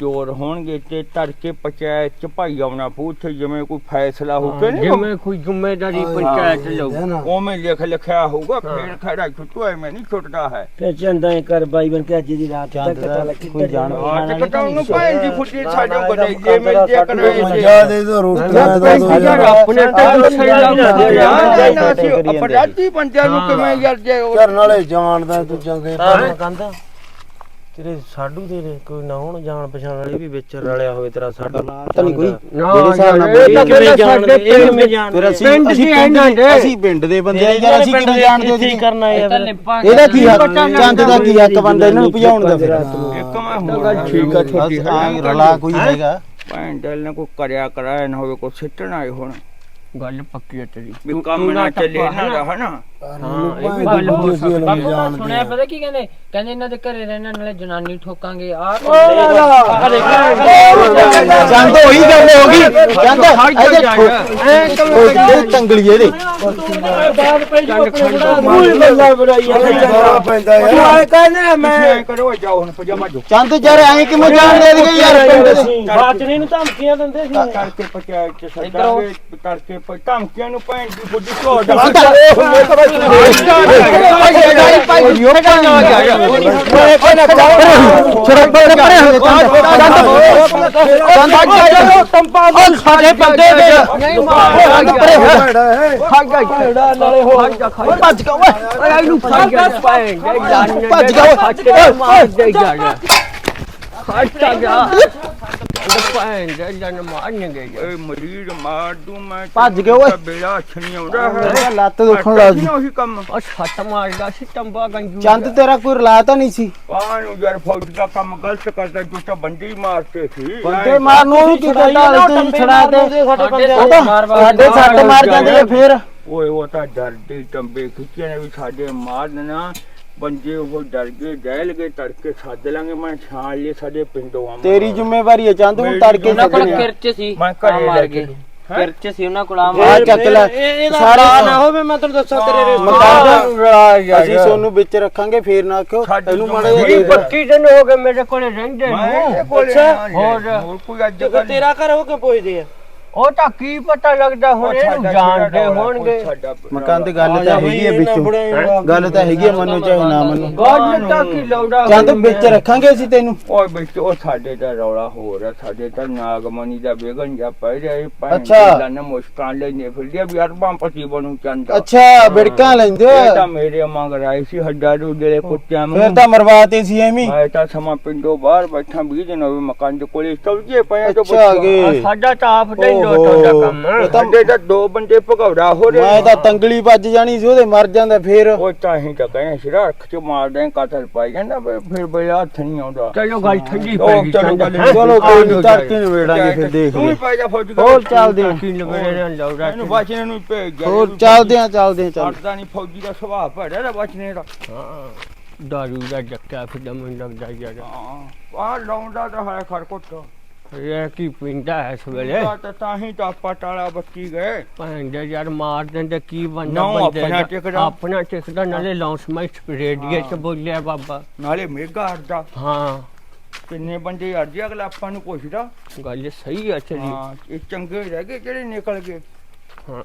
ਚੋਰ ਹੋਣਗੇ ਤੇ ਤੜਕੇ ਪੰਚਾਇਤ ਚ ਭਾਈ ਆਉਣਾ ਉੱਥੇ ਜਿਵੇਂ ਕੋਈ ਫੈਸਲਾ ਹੋ ਕੇ ਨਹੀਂ ਜਿਵੇਂ ਕੋਈ ਜ਼ਿੰਮੇਵਾਰੀ ਪੰਚਾਇਤ ਲਊ ਉਵੇਂ ਲਿਖ ਲਿਖਿਆ ਹੋਊਗਾ ਫੇਰ ਖੜਾ ਛੁੱਟੂ ਐਵੇਂ ਨਹੀਂ ਛੁੱਟਦਾ ਹੈ। ਫਿਰ ਚੰਦਾ ਇਹ ਕਰ ਬਾਈ ਬਣ ਕੇ ਅੱਜ ਦੀ ਰਾਤ ਤੱਕ ਪਤਾ ਲੱਗ ਕੋਈ ਜਾਣ ਹਾਂ ਤੇ ਕਟਾਉ ਨੂੰ ਭੈਣ ਦੀ ਫੁੱਟੀ ਸਾਡੇ ਬਣਾਈ ਜੇ ਮਿਲ ਜੇ ਕਰਾਏ ਮੰਜਾ ਦੇ ਦੋ ਰੋਟੀਆਂ ਦਾ ਦੋ ਯਾਰ ਆਪਣੇ ਤਾਂ ਗੁੱਸੇ ਲੱਗਦੇ ਆ ਅਪਰਾਧੀ ਬੰਦਿਆਂ ਨੂੰ। ਕਿਵੇਂ ਯਾਰ ਜੇ ਕਰਨ ਵਾਲੇ ਜਾਣਦਾ ਤੂੰ ਚੰਗੇ ਕੰਦਾ ਤੇਰੇ ਸਾਡੂ ਤੇਰੇ ਕੋਈ ਨਾ ਹੋਣ ਜਾਣ ਪਛਾਣ ਵਾਲੇ ਵੀ ਵਿੱਚ ਰਲਿਆ ਹੋਵੇ ਤੇਰਾ ਸਾਡਾ। ਪਤਾ ਨਹੀਂ ਕੋਈ। ਜਿਹੜੇ ਹਿਸਾਬ ਨਾਲ ਬੋਲੀ ਕਿਵੇਂ ਜਾਣਦੇ ਇਹ ਕਿਵੇਂ ਜਾਣਦੇ? ਅਸੀਂ ਪਿੰਡ ਦੀ ਦੇ। ਅਸੀਂ ਪਿੰਡ ਦੇ ਬੰਦੇ ਆ ਯਾਰ ਅਸੀਂ ਕਿਵੇਂ ਜਾਣਦੇ ਸੀ ਕਰਨਾ ਹੈ ਇਹਦਾ ਕੀ ਹੱਕ? ਚੰਦ ਦਾ ਕੀ ਹੱਕ ਬਣਦਾ ਇਹਨਾਂ ਨੂੰ ਭਜਾਉਣ ਦਾ ਫਿਰ? ਇੱਕ ਮੈਂ ਹੋਰ ਠੀਕ ਆ ਬਸ ਆਏਂ ਰਲਾ ਕੋਈ ਹੈਗਾ? ਭੈਣ ਦਿਲ ਨੇ ਕੋਈ ਕਰਿਆ ਕਰਾਇਆ ਨਾ ਹੋਵੇ ਕੋਈ ਸਿੱਟਣ ਆਏ ਹੁਣ। ਗੱਲ ਪੱਕੀ ਹੈ ਤੇਰੀ। ਵੀ ਕੰਮ ਨਾ ਚੱਲੇ ਨਾ ਰਹਾ ਨਾ ਹਾਂ ਇਹ ਵੀ ਗੱਲ ਹੋ ਸਕਦੀ ਬਾਪੂ ਸੁਣਿਆ ਪਤਾ ਕੀ ਕਹਿੰਦੇ? ਕਹਿੰਦੇ ਇਹਨਾਂ ਦੇ ਘਰੇ ਰਹਿਣਾ ਨਾਲੇ ਜਨਾਨੀ ਠੋਕਾਂਗੇ। ਆ ਚੰਦ ਉਹੀ ਗੱਲ ਹੋ ਗਈ ਚੰਦ ਇਹਦੇ ਤੰਗਲੀ ਇਹਦੇ। ਕੋਈ ਗੱਲਾਂ ਬਣਾਈਆਂ ਸਾਰਾ ਪੈਂਦਾ ਤੂੰ ਯਾਰ। ਆਏ ਕਹਿੰਦੇ ਮੈਂ ਐ ਕਰੋ ਜਾਓ ਹੁਣ ਪਜਾਮਾ ਜੋ ਚੰਦ ਯਾਰ ਐਂ ਕਿਵੇਂ ਜਾਣਦੇ ਸੀਗੇ ਯਾਰ ਪਿੰਡ ਦੇ? ਬਾਚਨੇ ਨੂੰ ਧਮਕੀਆਂ ਦਿੰਦੇ ਸੀ। ਕਰਕੇ ਪੰਚਾਇਤ ਚ ਸੱਦਾਂਗੇ ਕਰਕੇ ਧਮਕੀਆਂ ਨੂੰ ਭੈਣ ਦੀ ਫੁੱਡੀ ਝੋੜ ਸਾਡੇ ਬੰਦੇ ਦੇ ਭੱਜ ਗਿਆ ਓਏ ਇਹਨੂੰ ਫੜ ਗਿਆ ਭੈਣ ਦੇ ਜਾਨ ਭੱਜ ਗਿਆ ਓਏ। ਓਏ ਮਾਰ ਦੇ ਜਾ ਗਿਆ ਹਟ ਜਾ ਭੈਣ ਦੇ ਜਾਨ ਮਾਰਨਗੇ ਏ ਮਰੀਰ ਮਾਰ ਦੂੰ ਮੈਂ ਭੱਜ ਗਿਆ ਓਏ। ਬੇੜਾ ਛਣੀ ਆਉਂਦਾ ਹੈ ਇਹਦਾ ਲੱਤ ਦੁਖਣ ਲੱਗ ਗਈ। ਉਹੀ ਕੰਮ ਉਹ ਛੱਟ ਮਾਰਦਾ ਸੀ ਟੰਬਾ ਗੰਜੂ ਚੰਦ ਤੇਰਾ ਕੋਈ ਰਲਾ ਤਾਂ ਨਹੀਂ ਸੀ। ਪਾਣੂ ਯਾਰ ਫੌਜ ਦਾ ਕੰਮ ਗਲਤ ਕਰਦਾ ਜੋ ਤਾਂ ਬੰਦੀ ਮਾਰਤੇ ਸੀ ਬੰਦੇ ਮਾਰਨ ਨੂੰ ਕੀ ਢਾਲ ਤੇ ਛੜਾ ਤੇ ਤਾਂ ਸਾਡੇ ਸੱਟ ਮਾਰ ਜਾਂਦੇ ਫੇਰ। ਓਏ ਉਹ ਤਾਂ ਡਰਦੇ ਟੰਬੇ ਖਿੱਚੇ ਨੇ ਵੀ ਸਾਡੇ ਮਾਰਨਾ ਬੰਦੇ ਉਹ ਡਰ ਗਏ ਜਹਿਲ ਗਏ ਤੜਕੇ ਸੱਦ ਲਾਂਗੇ। ਮੈਂ ਛਾਣ ਲਈ ਸਾਡੇ ਪਿੰਡੋਂ ਆ ਤੇਰੀ ਜ਼ਿੰਮੇਵਾਰੀ ਹੈ ਚੰਦ ਹੁਣ ਤੜਕੇ ਉਹਨਾਂ ਕੋਲ ਸੱਦਣੇ ਆ। ਕਿਰਚ ਸੀ ਮੈਂ ਆ ਘਰੇ ਮਾਰ ਲੈ ਕੇ ਕੇ ਕਿਰਚ ਸੀ ਉਹਨਾਂ ਕੋਲ ਆ ਆ ਚੱਕ ਲੈ। ਸਾਰੇ ਨਾ ਹੋਵੇ ਮੈਂ ਤੈਨੂੰ ਦੱਸਾਂ ਤੇਰੇ ਮਕਾਨ ਅਸੀਂ ਸੋਨੂੰ ਵਿੱਚ ਰੱਖਾਂਗੇ ਫੇਰ ਨਾ ਆਖਿਓ ਇਹਨੂੰ ਤੋਂ ਮਾੜਾ ਜਿਹਾ। ਪੱਚੀ ਦਿਨ ਹੋ ਗਏ ਮੇਰੇ ਕੋਲੇ ਰਹਿੰਦੇ ਨੂੰ। ਕੋਲੇ ਹੋਰ। ਕੋਈ ਅੱਜ ਕੱਲ੍ਹ ਤੇਰਾ ਘਰ ਉਹ ਕਿਉਂ ਪੁੱਛਦੇ ਆ? ਉਹ ਤਾਂ ਕੀ ਪਤਾ ਲੱਗਦਾ ਹੁਣ ਇਹਨੂੰ ਜਾਣਦੇ ਹੋਣਗੇ। ਮਕਾਨ ਤੇ ਗੱਲ ਤਾਂ ਹੈਗੀ ਹੈ ਵਿੱਚੋਂ। ਗੱਲ ਤਾਂ ਹੈਗੀ ਹੈ ਮੰਨੋ ਚਾਹੇ ਨਾ ਮੰਨੋ। ਗੱਲ ਤਾਂ ਕੀ ਲਾਉਦਾ ਚੰਦ ਵਿੱਚ ਰੱਖਾਂਗੇ ਅਸੀਂ ਤੈਨੂੰ। ਓਏ ਵਿੱਚ ਉਹ ਸਾਡੇ ਦਾ ਰੌਲਾ ਹੋ ਰਿਹਾ ਸਾਡੇ ਤਾਂ ਨਾਗਮਣੀ ਦਾ ਬੇਗਨ ਜਾ ਪੈ ਰਿਹਾ ਇਹ ਪੈਣ ਅੱਛਾ। ਦਾ ਨਾ ਮੁਸਕਾਨ ਲੈਨੇ ਫਿਰਦੀ ਵੀ ਅਰਬਾਂ ਪਤੀ ਬਣੂ ਚੰਦਾ। ਅੱਛਾ ਬਿੜਕਾਂ ਲੈਂਦੇ ਇਹ ਹੋ ਤਾਂ ਮੇਰੇ ਮੰਗ ਰਾਈ ਸੀ ਹੱਡਾ ਜਿਹੜੇ ਕੁੱਤਿਆਂ ਫੇਰ ਨੂੰ ਤਾਂ ਮਰਵਾਤੇ ਸੀ ਐਵੇਂ। ਹੀ। ਮੈਂ ਤਾਂ ਸਮਾਂ ਪਿੰਡੋਂ ਬਾਹਰ ਬੈਠਾ 20 ਦਿਨ ਹੋਵੇ ਮਕਾਨ ਦੇ ਕੋਲੇ ਸਬਜੇ ਪਿਆ ਤੋਂ ਸਾਡਾ ਤਾਂ ਆਪ ਦਾ ਦਾ ਕੰਮ। ਇਹ ਤਾਂ ਸਾਡੇ ਤਾਂ ਦੋ ਬੰਦੇ ਭਗੌੜਾ ਹੋ ਰਹੇ ਮੈਂ ਤਾਂ ਤੰਗਲੀ ਵੱਜ ਜਾਣੀ ਸੀ ਉਹਦੇ ਮਰ ਜਾਂਦਾ ਫੇਰ। ਉਹ ਤਾਂ ਹੀ ਤਾਂ ਕਹਿੰਦੇ ਸੀ ਰੱਖ ਚ ਮਾਰਦੇ ਕਤਲ ਪਾਈ ਜਾਂਦਾ ਵੀ ਫਿਰ ਬਈ ਹੱਥ ਨਹੀਂ ਆਉਂਦਾ। ਚਲੋ ਗੱਲ ਠੰਡੀ ਪੈ ਉਹ ਗਈ ਚਲੋ ਗੱਲ ਚਲੋ ਕੋਈ ਨਹੀਂ ਤੜਕੇ ਨਵੇੜਾਂਗੇ ਫਿਰ ਦੇਖ ਤੂੰ ਹੀ। ਲਈ ਪੈ ਜਾ ਫੌਜ ਹੋਰ ਚੱਲਦੇ ਆ ਕੀ ਨਵੇੜੇ ਨਾਲ ਲਾਉਦਾ ਇਹਨੂੰ ਬਚਨੇ ਨੂੰ ਭੇਜ ਜਾ ਹੋਰ ਚੱਲਦੇ ਆ ਚੱਲਦੇ ਆ ਚੱਲ ਛੱਡਦਾ ਨਹੀਂ ਫੌਜੀ ਦਾ ਸੁਭਾਅ ਭੜਿਆ ਦਾ ਬਚਨੇ ਦਾ। ਹਾਂ। ਦਾਰੂ ਦਾ ਜੱਕਾ ਫਿਰ ਮੈਨੂੰ ਲੱਗਦਾ ਯਾਰ ਹਾਂ ਆ ਲਾਉਂਦਾ ਤਾਂ ਹੈ ਖਰਕੁੱਟ ਇਹ ਕੀ ਪਿੰਦਾ ਹੈ ਇਸ ਵੇਲੇ? ਤਾਂ ਤਾਂ ਤਾਂ ਹੀ ਤਾਂ ਪਟਾਲਾ ਬੱਚੀ ਗਏ। ਦੇ ਯਾਰ ਮਾਰ ਦਿੰਦੇ ਕੀ ਬੰਦਾ ਨਾ, ਬੰਦੇ ਆਪਣਾ ਦਾ। ਟਿਕਦਾ। ਆਪਣਾ ਟਿਕਦਾ ਨਾਲੇ ਲਾਂਸਮੈਂਟ ਰੇਡੀਏ ਚ ਬੋਲਿਆ ਬਾਬਾ। ਨਾਲੇ ਮੇਗਾ ਅਰਦਾ ਹਾਂ। ਕਿੰਨੇ ਬੰਦੇ ਅਰਜੀ ਅਗਲਾ ਆਪਾਂ ਨੂੰ ਪੁੱਛਦਾ। ਗੱਲ ਸਹੀ ਆ ਚਲੀ ਹਾਂ ਇਹ ਚੰਗੇ ਰਹਿ ਗਏ ਜਿਹੜੇ ਨਿਕਲ ਗਏ। ਹਾਂ।